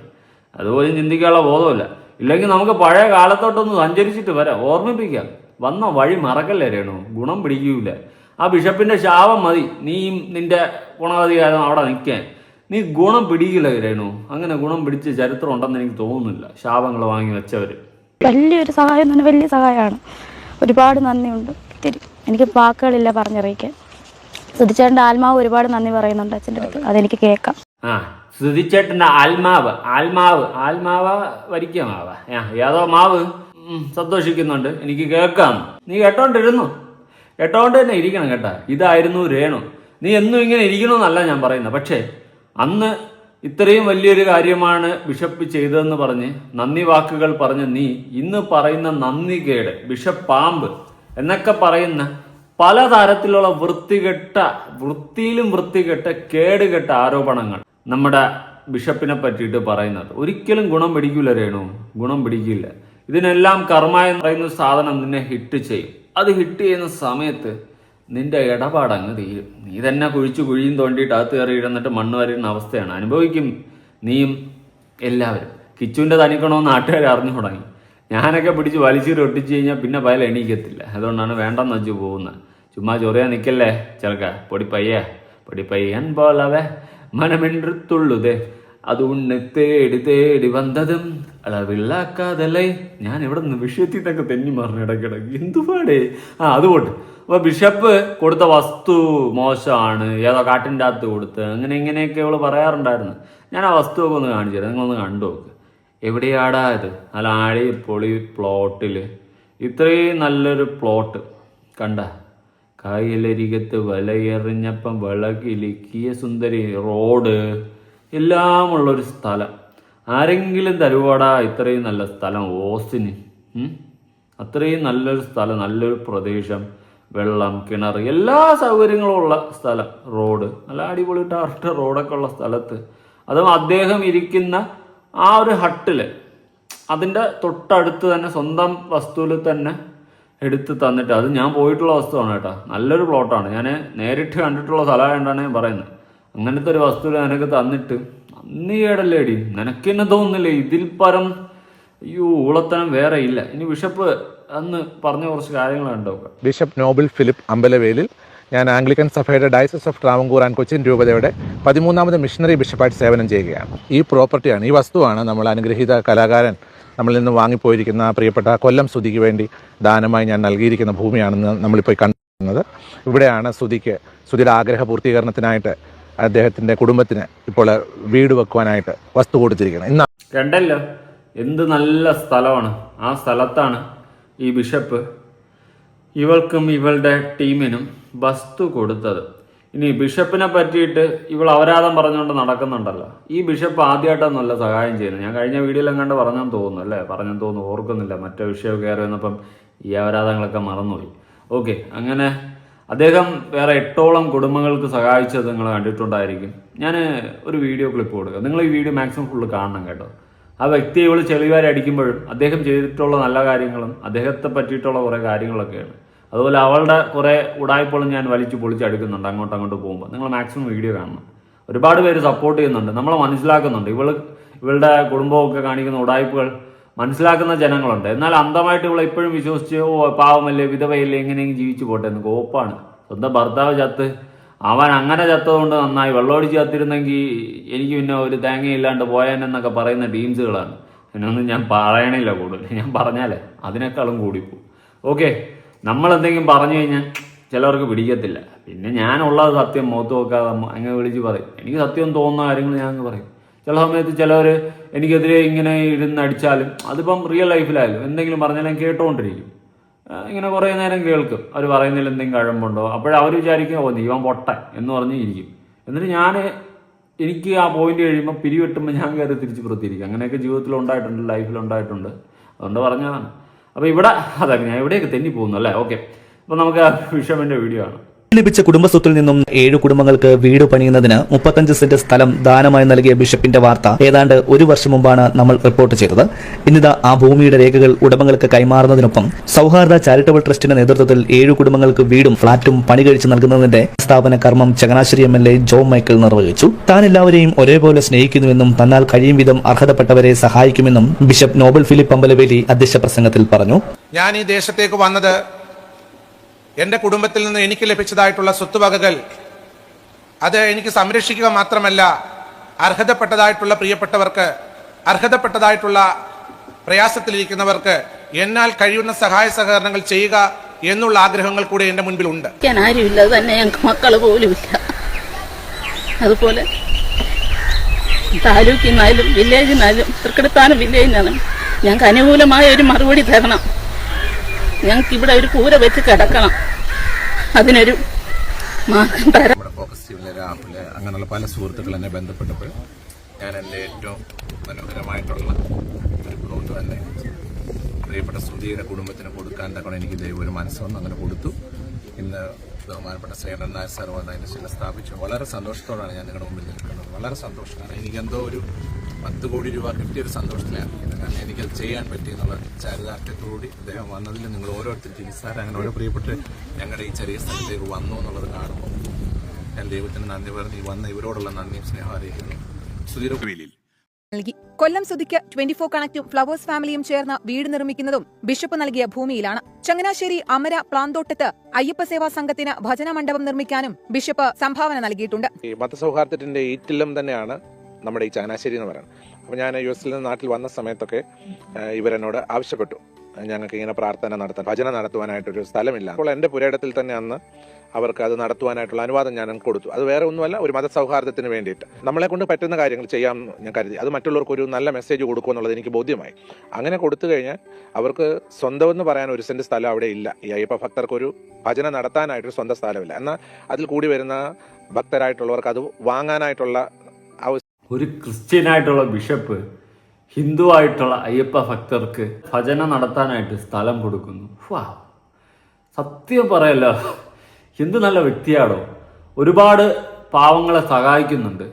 അതുപോലെ ചിന്തിക്കാനുള്ള ബോധമില്ല. ഇല്ലെങ്കിൽ നമുക്ക് പഴയ കാലത്തോട്ടൊന്ന് സഞ്ചരിച്ചിട്ട് വരാം. ഓർമ്മിപ്പിക്കാം. വന്ന വഴി മറക്കല്ലേ രേണു? ഗുണം പിടിക്കൂല. ആ ബിഷപ്പിന്റെ ശാപം മതി. നീയും നിന്റെ ഗുണാധികാരം അവിടെ നിൽക്കാൻ. നീ ഗുണം പിടിക്കില്ല രേണു. അങ്ങനെ ഗുണം പിടിച്ച ചരിത്രം ഉണ്ടെന്ന് എനിക്ക് തോന്നുന്നില്ല. ശാപങ്ങൾ വാങ്ങി വെച്ചവര്. വലിയൊരു സഹായം തന്നെ വലിയ സഹായമാണ്. ഒരുപാട് നന്ദിയുണ്ട്. ഒത്തിരി. എനിക്ക് വാക്കുകളില്ല പറഞ്ഞറിയിക്കാൻ. സുധിച്ചേട്ടന്റെ ആത്മാവ് ഒരുപാട് നന്ദി പറയുന്നുണ്ട് അച്ഛന്റെ അടുത്ത്. അതെനിക്ക് കേൾക്കാം. ആ സുധിച്ചേട്ടന്റെ ആത്മാവ് ആത്മാവ് ആത്മാവ വരിക്കമാവ. ആ ഏതോ മാവ് സന്തോഷിക്കുന്നുണ്ട്. എനിക്ക് കേൾക്കാം. നീ കേട്ടോണ്ടിരുന്നു. കേട്ടോണ്ട് തന്നെ ഇരിക്കണം കേട്ടാ. ഇതായിരുന്നു രേണു. നീ എന്നും ഇങ്ങനെ ഇരിക്കണമെന്നല്ല ഞാൻ പറയുന്നത്. പക്ഷേ അന്ന് ഇത്രയും വലിയൊരു കാര്യമാണ് ബിഷപ്പ് ചെയ്തതെന്ന് പറഞ്ഞ് നന്ദി വാക്കുകൾ പറഞ്ഞ് നീ ഇന്ന് പറയുന്ന നന്ദി കേട് ബിഷപ്പ് പാമ്പ് എന്നൊക്കെ പറയുന്ന പല പലതരത്തിലുള്ള വൃത്തികെട്ട വൃത്തിയിലും വൃത്തികെട്ട കേടുകെട്ട ആരോപണങ്ങൾ നമ്മുടെ ബിഷപ്പിനെ പറ്റിയിട്ട് പറയുന്നത്. ഒരിക്കലും ഗുണം പിടിക്കില്ല രേണു. ഗുണം പിടിക്കില്ല. ഇതിനെല്ലാം കർമ്മ എന്ന് പറയുന്ന സാധനം നിന്നെ ഹിറ്റ് ചെയ്യും. അത് ഹിറ്റ് ചെയ്യുന്ന സമയത്ത് നിന്റെ ഇടപാടങ്ങ് തീരും നീ തന്നെ കുഴിച്ചു കുഴിയും തോണ്ടിയിട്ട് അകത്ത് കയറി ഇടന്നിട്ട് മണ്ണ് വരുന്ന അവസ്ഥയാണ്. അനുഭവിക്കും നീയും എല്ലാവരും. കിച്ചുവിന്റെ തനിക്കണമെന്ന് നാട്ടുകാർ അറിഞ്ഞു തുടങ്ങി. ഞാനൊക്കെ പിടിച്ച് വലിച്ചീരി ഒട്ടിച്ചു കഴിഞ്ഞാൽ പിന്നെ പയൽ എണീക്കത്തില്ല. അതുകൊണ്ടാണ് വേണ്ടെന്ന് വെച്ച് പോകുന്നത്. ചുമ്മാ ചൊറിയാൻ നിൽക്കല്ലേ ചിലക്ക പൊടിപ്പയ്യ പൊടിപ്പയ്യൻ പൊടി പയ്യൻ പോലവേ മനമെன்று അതുകൊണ്ട് അത് തേടി തേടി വന്നതും അളവില്ലാക്കാതല്ലേ. ഞാൻ ഇവിടെ നിന്ന് വിഷയത്തിൽ നിന്നൊക്കെ തെന്നി മറിഞ്ഞ ഇടയ്ക്കിടയ്ക്ക്. എന്തുപാടേ? ആ അതുകൊണ്ട് അപ്പൊ ബിഷപ്പ് കൊടുത്ത വസ്തു മോശമാണ് ഏതോ കാട്ടിന്റെ അകത്ത് കൊടുത്ത് അങ്ങനെ ഇങ്ങനെയൊക്കെ ഇവൾ പറയാറുണ്ടായിരുന്നു. ഞാൻ ആ വസ്തുവൊക്കെ ഒന്ന് കാണിച്ചു തരാം നിങ്ങളൊന്ന് കണ്ടു നോക്ക്. എവിടെയാടാ ഇത്? നല്ല ആഴി പൊളി പ്ലോട്ടിൽ ഇത്രയും നല്ലൊരു പ്ലോട്ട്. കണ്ട? കായലരികത്ത് വലയെറിഞ്ഞപ്പം വിളകിലിക്കിയ സുന്ദരി റോഡ്. എല്ലാം ഉള്ളൊരു സ്ഥലം. ആരെങ്കിലും തരുവാടാ ഇത്രയും നല്ല സ്ഥലം? ഓസിന്? അത്രയും നല്ലൊരു സ്ഥലം നല്ലൊരു പ്രദേശം. വെള്ളം കിണർ എല്ലാ സൗകര്യങ്ങളും ഉള്ള സ്ഥലം റോഡ്. നല്ല അടിപൊളി ടാറിട്ട റോഡൊക്കെ ഉള്ള സ്ഥലത്ത്. അതും അദ്ദേഹം ഇരിക്കുന്ന ആ ഒരു ഹട്ടിൽ അതിന്റെ തൊട്ടടുത്ത് തന്നെ സ്വന്തം വസ്തുവിൽ തന്നെ എടുത്ത് തന്നിട്ട് അത് ഞാൻ പോയിട്ടുള്ള വസ്തുവാണ് കേട്ടോ. നല്ലൊരു പ്ലോട്ടാണ് ഞാൻ നേരിട്ട് കണ്ടിട്ടുള്ള സ്ഥലമായതുകൊണ്ടാണ് ഞാൻ പറയുന്നത്. അങ്ങനത്തെ ഒരു വസ്തുവിൽ നിനക്ക് തന്നിട്ട് നന്ദി കേടല്ലേടി തന്നെ തോന്നുന്നില്ലേ ഇതിൽ പരം അയ്യോ ഊളത്തനം വേറെ ഇല്ല. ഇനി ബിഷപ്പ് അന്ന് പറഞ്ഞ കുറച്ച് കാര്യങ്ങൾ കണ്ടോക്കാം ബിഷപ്പ് നോബിൾ ഫിലിപ്പ് അമ്പലവേലിൽ ഞാൻ ആംഗ്ലിക്കൻ സഭയുടെ diocese of Travancore and Cochin രൂപതയുടെ പതിമൂന്നാമത് മിഷണറി ബിഷപ്പായിട്ട് സേവനം ചെയ്യുകയാണ്. ഈ പ്രോപ്പർട്ടിയാണ് ഈ വസ്തുവാണ് നമ്മൾ അനുഗ്രഹീത കലാകാരൻ നമ്മളിൽ നിന്ന് വാങ്ങിപ്പോയിരിക്കുന്ന പ്രിയപ്പെട്ട കൊല്ലം സ്തുതിക്ക് വേണ്ടി ദാനമായി ഞാൻ നൽകിയിരിക്കുന്ന ഭൂമിയാണെന്ന് നമ്മളിപ്പോൾ കണ്ടുന്നത് ഇവിടെയാണ് സ്തുതിക്ക് സ്തുതിയുടെ ആഗ്രഹ പൂർത്തീകരണത്തിനായിട്ട് അദ്ദേഹത്തിന്റെ കുടുംബത്തിന് ഇപ്പോൾ വീട് വെക്കുവാനായിട്ട് വസ്തു കൊടുത്തിരിക്കുന്നത്. ഇന്നാ കണ്ടല്ലോ എന്ത് നല്ല സ്ഥലമാണ്. ആ സ്ഥലത്താണ് ഈ ബിഷപ്പ് ഇവൾക്കും ഇവളുടെ ടീമിനും വസ്തു കൊടുത്തത്. ഇനി ബിഷപ്പിനെ പറ്റിയിട്ട് ഇവൾ അപരാധം പറഞ്ഞുകൊണ്ട് നടക്കുന്നുണ്ടല്ലോ. ഈ ബിഷപ്പ് ആദ്യമായിട്ടൊന്നുമല്ല സഹായം ചെയ്യുന്നത്. ഞാൻ കഴിഞ്ഞ വീഡിയോയിലും കണ്ട് പറഞ്ഞെന്ന് തോന്നുന്നു അല്ലേ? പറഞ്ഞെന്ന് തോന്നുന്നു ഓർക്കുന്നില്ല. മറ്റേ വിഷയം കയറി വന്നപ്പം ഈ അപരാധങ്ങളൊക്കെ മറന്നുപോയി. ഓക്കെ അങ്ങനെ അദ്ദേഹം വേറെ എട്ടോളം കുടുംബങ്ങൾക്ക് സഹായിച്ചത് നിങ്ങൾ കണ്ടിട്ടുണ്ടായിരിക്കും. ഞാൻ ഒരു വീഡിയോ ക്ലിപ്പ് കൊടുക്കാം. നിങ്ങൾ ഈ വീഡിയോ മാക്സിമം ഫുള്ള് കാണണം കേട്ടോ. ആ വ്യക്തി ഇവൾ ചെളിവാരി അടിക്കുമ്പോഴും അദ്ദേഹം ചെയ്തിട്ടുള്ള നല്ല കാര്യങ്ങളും അദ്ദേഹത്തെ പറ്റിയിട്ടുള്ള കുറേ കാര്യങ്ങളൊക്കെയാണ്. അതുപോലെ അവളുടെ കുറേ ഉടായ്പകളും ഞാൻ വലിച്ചു പൊളിച്ചെടുക്കുന്നുണ്ട് അങ്ങോട്ട് അങ്ങോട്ട് പോകുമ്പോൾ. നിങ്ങൾ മാക്സിമം വീഡിയോ കാണണം. ഒരുപാട് പേര് സപ്പോർട്ട് ചെയ്യുന്നുണ്ട്. നമ്മൾ മനസ്സിലാക്കുന്നുണ്ട്. ഇവൾ ഇവളുടെ കുടുംബമൊക്കെ കാണിക്കുന്ന ഉടായ്പകൾ മനസ്സിലാക്കുന്ന ജനങ്ങളുണ്ട്. എന്നാൽ അന്ധമായിട്ട് ഇവളെ ഇപ്പോഴും വിശ്വസിച്ച് ഓ പാവമല്ലേ വിധവയല്ലേ എങ്ങനെയെങ്കിലും ജീവിച്ചു പോട്ടെ എന്ന് കോപ്പാണ് സ്വന്തം ഭർത്താവ് ചത്ത് അവൻ അങ്ങനെ ചത്തതുകൊണ്ട് നന്നായി വെള്ളമടിച്ച് ചത്തിരുന്നെങ്കിൽ എനിക്ക് പിന്നെ ഒരു തേങ്ങയില്ലാണ്ട് പോയാനെന്നൊക്കെ പറയുന്ന ടീംസുകളാണ്. പിന്നൊന്നും ഞാൻ പറയണില്ല കൂടുതൽ. ഞാൻ പറഞ്ഞാലേ അതിനേക്കാളും കൂടിപ്പോവും. ഓക്കെ നമ്മൾ എന്തെങ്കിലും പറഞ്ഞു കഴിഞ്ഞാൽ ചിലവർക്ക് പിടിക്കത്തില്ല. പിന്നെ ഞാനുള്ളത് സത്യം മുഖത്ത് നോക്കാതെ അങ്ങനെ വിളിച്ച് പറയും. എനിക്ക് സത്യം തോന്നുന്ന കാര്യങ്ങൾ ഞാൻ അങ്ങ് പറയും. ചില സമയത്ത് ചിലവർ എനിക്കെതിരെ ഇങ്ങനെ ഇരുന്ന് അടിച്ചാലും അതിപ്പം റിയൽ ലൈഫിലായാലും എന്തെങ്കിലും പറഞ്ഞാലും കേട്ടുകൊണ്ടിരിക്കും ഇങ്ങനെ കുറേ നേരം കേൾക്കും. അവർ പറയുന്നതിൽ എന്തെങ്കിലും കഴമ്പുണ്ടോ? അപ്പോഴവർ വിചാരിക്കും ഓ നീവൻ പൊട്ടൻ എന്ന് പറഞ്ഞ് ഇരിക്കും. എന്നിട്ട് ഞാൻ എനിക്ക് ആ പോയിന്റ് കഴിയുമ്പോൾ പിരിവെട്ടുമ്പോൾ ഞാൻ കയറി തിരിച്ച് പുറത്തിരിക്കും. അങ്ങനെയൊക്കെ ജീവിതത്തിൽ ഉണ്ടായിട്ടുണ്ട് ലൈഫിൽ ഉണ്ടായിട്ടുണ്ട്. അതുകൊണ്ട് പറഞ്ഞതാണ്. അപ്പോൾ ഇവിടെ അതൊക്കെ ഞാൻ ഇവിടെയൊക്കെ തെന്നി പോകുന്നു അല്ലേ? ഓക്കെ അപ്പോൾ നമുക്ക് ആ വിഷമിന്റെ വീഡിയോ ആണ് ലഭിച്ച കുടുംബസ്വത്തിൽ നിന്നും ഏഴ് കുടുംബങ്ങൾക്ക് വീട് പണിയുന്നതിന് മുപ്പത്തഞ്ച് സെന്റ് സ്ഥലം ദാനമായി നൽകിയ ബിഷപ്പിന്റെ വാർത്ത ഏതാണ്ട് ഒരു വർഷം മുമ്പാണ് നമ്മൾ റിപ്പോർട്ട് ചെയ്തത്. ഇന്നിതാ ആ ഭൂമിയുടെ രേഖകൾ ഉടമകൾക്ക് കൈമാറുന്നതിനൊപ്പം സൗഹാർദ്ദ ചാരിറ്റബിൾ ട്രസ്റ്റിന്റെ നേതൃത്വത്തിൽ ഏഴു കുടുംബങ്ങൾക്ക് വീടും ഫ്ളാറ്റും പണി കഴിച്ച് നൽകുന്നതിന്റെ സ്ഥാപന കർമ്മം Changanassery M L A Jo Michael നിർവഹിച്ചു. താൻ എല്ലാവരെയും ഒരേപോലെ സ്നേഹിക്കുന്നുവെന്നും തന്നാൽ കഴിയും വിധം അർഹതപ്പെട്ടവരെ സഹായിക്കുമെന്നും ബിഷപ്പ് നോബൽ ഫിലിപ്പ് അമ്പലവേലി അധ്യക്ഷ പ്രസംഗത്തിൽ പറഞ്ഞു. ഞാൻ ഈ ദേശത്തേക്ക് വന്നത് എന്റെ കുടുംബത്തിൽ നിന്ന് എനിക്ക് ലഭിച്ചതായിട്ടുള്ള സ്വത്തുവകകൾ അത് എനിക്ക് സംരക്ഷിക്കുക മാത്രമല്ല അർഹതപ്പെട്ടതായിട്ടുള്ള പ്രിയപ്പെട്ടവർക്ക് അർഹതപ്പെട്ടതായിട്ടുള്ള പ്രയാസത്തിലിരിക്കുന്നവർക്ക് എന്നാൽ കഴിയുന്ന സഹായ സഹകരണങ്ങൾ ചെയ്യുക എന്നുള്ള ആഗ്രഹങ്ങൾ കൂടെ എന്റെ മുൻപിലുണ്ട്. ഞാൻ തന്നെ ഞങ്ങൾക്ക് മക്കൾ പോലുമില്ല. അതുപോലെ താലൂക്കിൽ നിന്നായാലും വില്ലേജിൽ നിന്നായാലും തൃക്കടത്താനം വില്ലേജിനാണ് ഞങ്ങൾക്ക് അനുകൂലമായ ഒരു മറുപടി തരണം. ഞങ്ങൾക്ക് ഇവിടെ ഒരു കൂര വെച്ച് കിടക്കണം. അതിനൊരു മാർഗം ഫോക്കസ് ചെയ്യുന്ന അങ്ങനെയുള്ള പല സുഹൃത്തുക്കൾ എന്നെ ബന്ധപ്പെട്ടപ്പോൾ ഞാൻ എന്റെ ഏറ്റവും മനോഹരമായിട്ടുള്ള ഒരു പ്ലോട്ട് തന്നെ പ്രിയപ്പെട്ട ശ്രുതിയുടെ കുടുംബത്തിന് കൊടുക്കാൻ തക്കണം എനിക്ക് ദൈവം ഒരു മനസ്സ് വന്നു അങ്ങനെ കൊടുത്തു. ഇന്ന് ബഹുമാനപ്പെട്ട ശ്രീകണ്ഠൻ നായർ സാർ വന്ന് അതിന്റെ ശില സ്ഥാപിച്ചു വളരെ സന്തോഷത്തോടാണ് ഞാൻ നിങ്ങളുടെ മുമ്പിൽ നിൽക്കുന്നത്. വളരെ സന്തോഷമാണ്. എനിക്കെന്തോ ഒരു പത്ത് കോടി രൂപ കിട്ടിയ ഒരു സന്തോഷത്തിലാണ് കാരണം എനിക്കത് ചെയ്യാൻ പറ്റി എന്നുള്ള ചാരിതാർത്ഥ്യത്തോടുകൂടി അദ്ദേഹം വന്നതിൽ നിങ്ങൾ ഓരോരുത്തർ ചികിത്സാർ അങ്ങനെ ഓരോ പ്രിയപ്പെട്ട് ഞങ്ങളുടെ ഈ ചെറിയ സ്ഥലത്തേക്ക് വന്നു എന്നുള്ളത് കാണുമ്പോൾ ഞാൻ ദൈവത്തിന് നന്ദി പറഞ്ഞ് വന്ന ഇവരോടുള്ള നന്ദിയും സ്നേഹം അറിയിക്കുന്നു. സുധീര വേലിയിൽ. നൽകി. കൊല്ലം സുധിക്ക് ട്വന്റി ഫോർ കണക്റ്റും ഫ്ലവേഴ്സ് ഫാമിലിയും ചേർന്ന് വീട് നിർമ്മിക്കുന്നതും ബിഷപ്പ് നൽകിയ ഭൂമിയിലാണ്. ചങ്ങനാശ്ശേരി അമര പ്ലാന്തോട്ടത്ത് അയ്യപ്പ സേവാ സംഘത്തിന് ഭജന മണ്ഡപം നിർമ്മിക്കാനും ബിഷപ്പ് സംഭാവന നൽകിയിട്ടുണ്ട്. ഈ മതസൗഹാർദ്ദത്തിന്റെ ഈറ്റില്ലം തന്നെയാണ് നമ്മുടെ ഈ ചങ്ങനാശ്ശേരി എന്ന് പറയുന്നത് അപ്പോൾ ഞാൻ യു എസിൽ നിന്ന് നാട്ടിൽ വന്ന സമയത്തൊക്കെ ഇവരെന്നോട് ആവശ്യപ്പെട്ടു. ഞങ്ങൾക്ക് ഇങ്ങനെ പ്രാർത്ഥന നടത്താൻ ഭജന നടത്തുവാനായിട്ടൊരു സ്ഥലമില്ല. അപ്പോൾ എന്റെ പുരയിടത്തിൽ തന്നെ അന്ന് അവർക്ക് അത് നടത്തുവാനായിട്ടുള്ള അനുവാദം ഞാൻ കൊടുത്തു. അത് വേറെ ഒന്നുമല്ല ഒരു മതസൗഹാർദ്ദത്തിന് വേണ്ടിയിട്ട്. നമ്മളെ കൊണ്ട് പറ്റുന്ന കാര്യങ്ങൾ ചെയ്യാം ഞാൻ കരുതി. അത് മറ്റുള്ളവർക്ക് ഒരു നല്ല മെസ്സേജ് കൊടുക്കുക എന്നുള്ളത് എനിക്ക് ബോധ്യമായി. അങ്ങനെ കൊടുത്തു കഴിഞ്ഞാൽ അവർക്ക് സ്വന്തമെന്ന് പറയാൻ ഒരു സെന്റ് സ്ഥലം അവിടെ ഇല്ല. ഈ അയ്യപ്പ ഭക്തർക്കൊരു ഭജന നടത്താനായിട്ടൊരു സ്വന്തം സ്ഥലമില്ല. എന്നാൽ അതിൽ കൂടി വരുന്ന ഭക്തരായിട്ടുള്ളവർക്ക് അത് വാങ്ങാനായിട്ടുള്ള ഒരു ക്രിസ്ത്യനായിട്ടുള്ള ബിഷപ്പ് ഹിന്ദു ആയിട്ടുള്ള അയ്യപ്പ ഭക്തർക്ക് ഭജന നടത്താനായിട്ട് സ്ഥലം കൊടുക്കുന്നു. വാ സത്യം പറയല്ലോ എന്ത് നല്ല വ്യക്തിയാണോ ഒരുപാട് പാവങ്ങളെ സഹായിക്കുന്നുണ്ട്.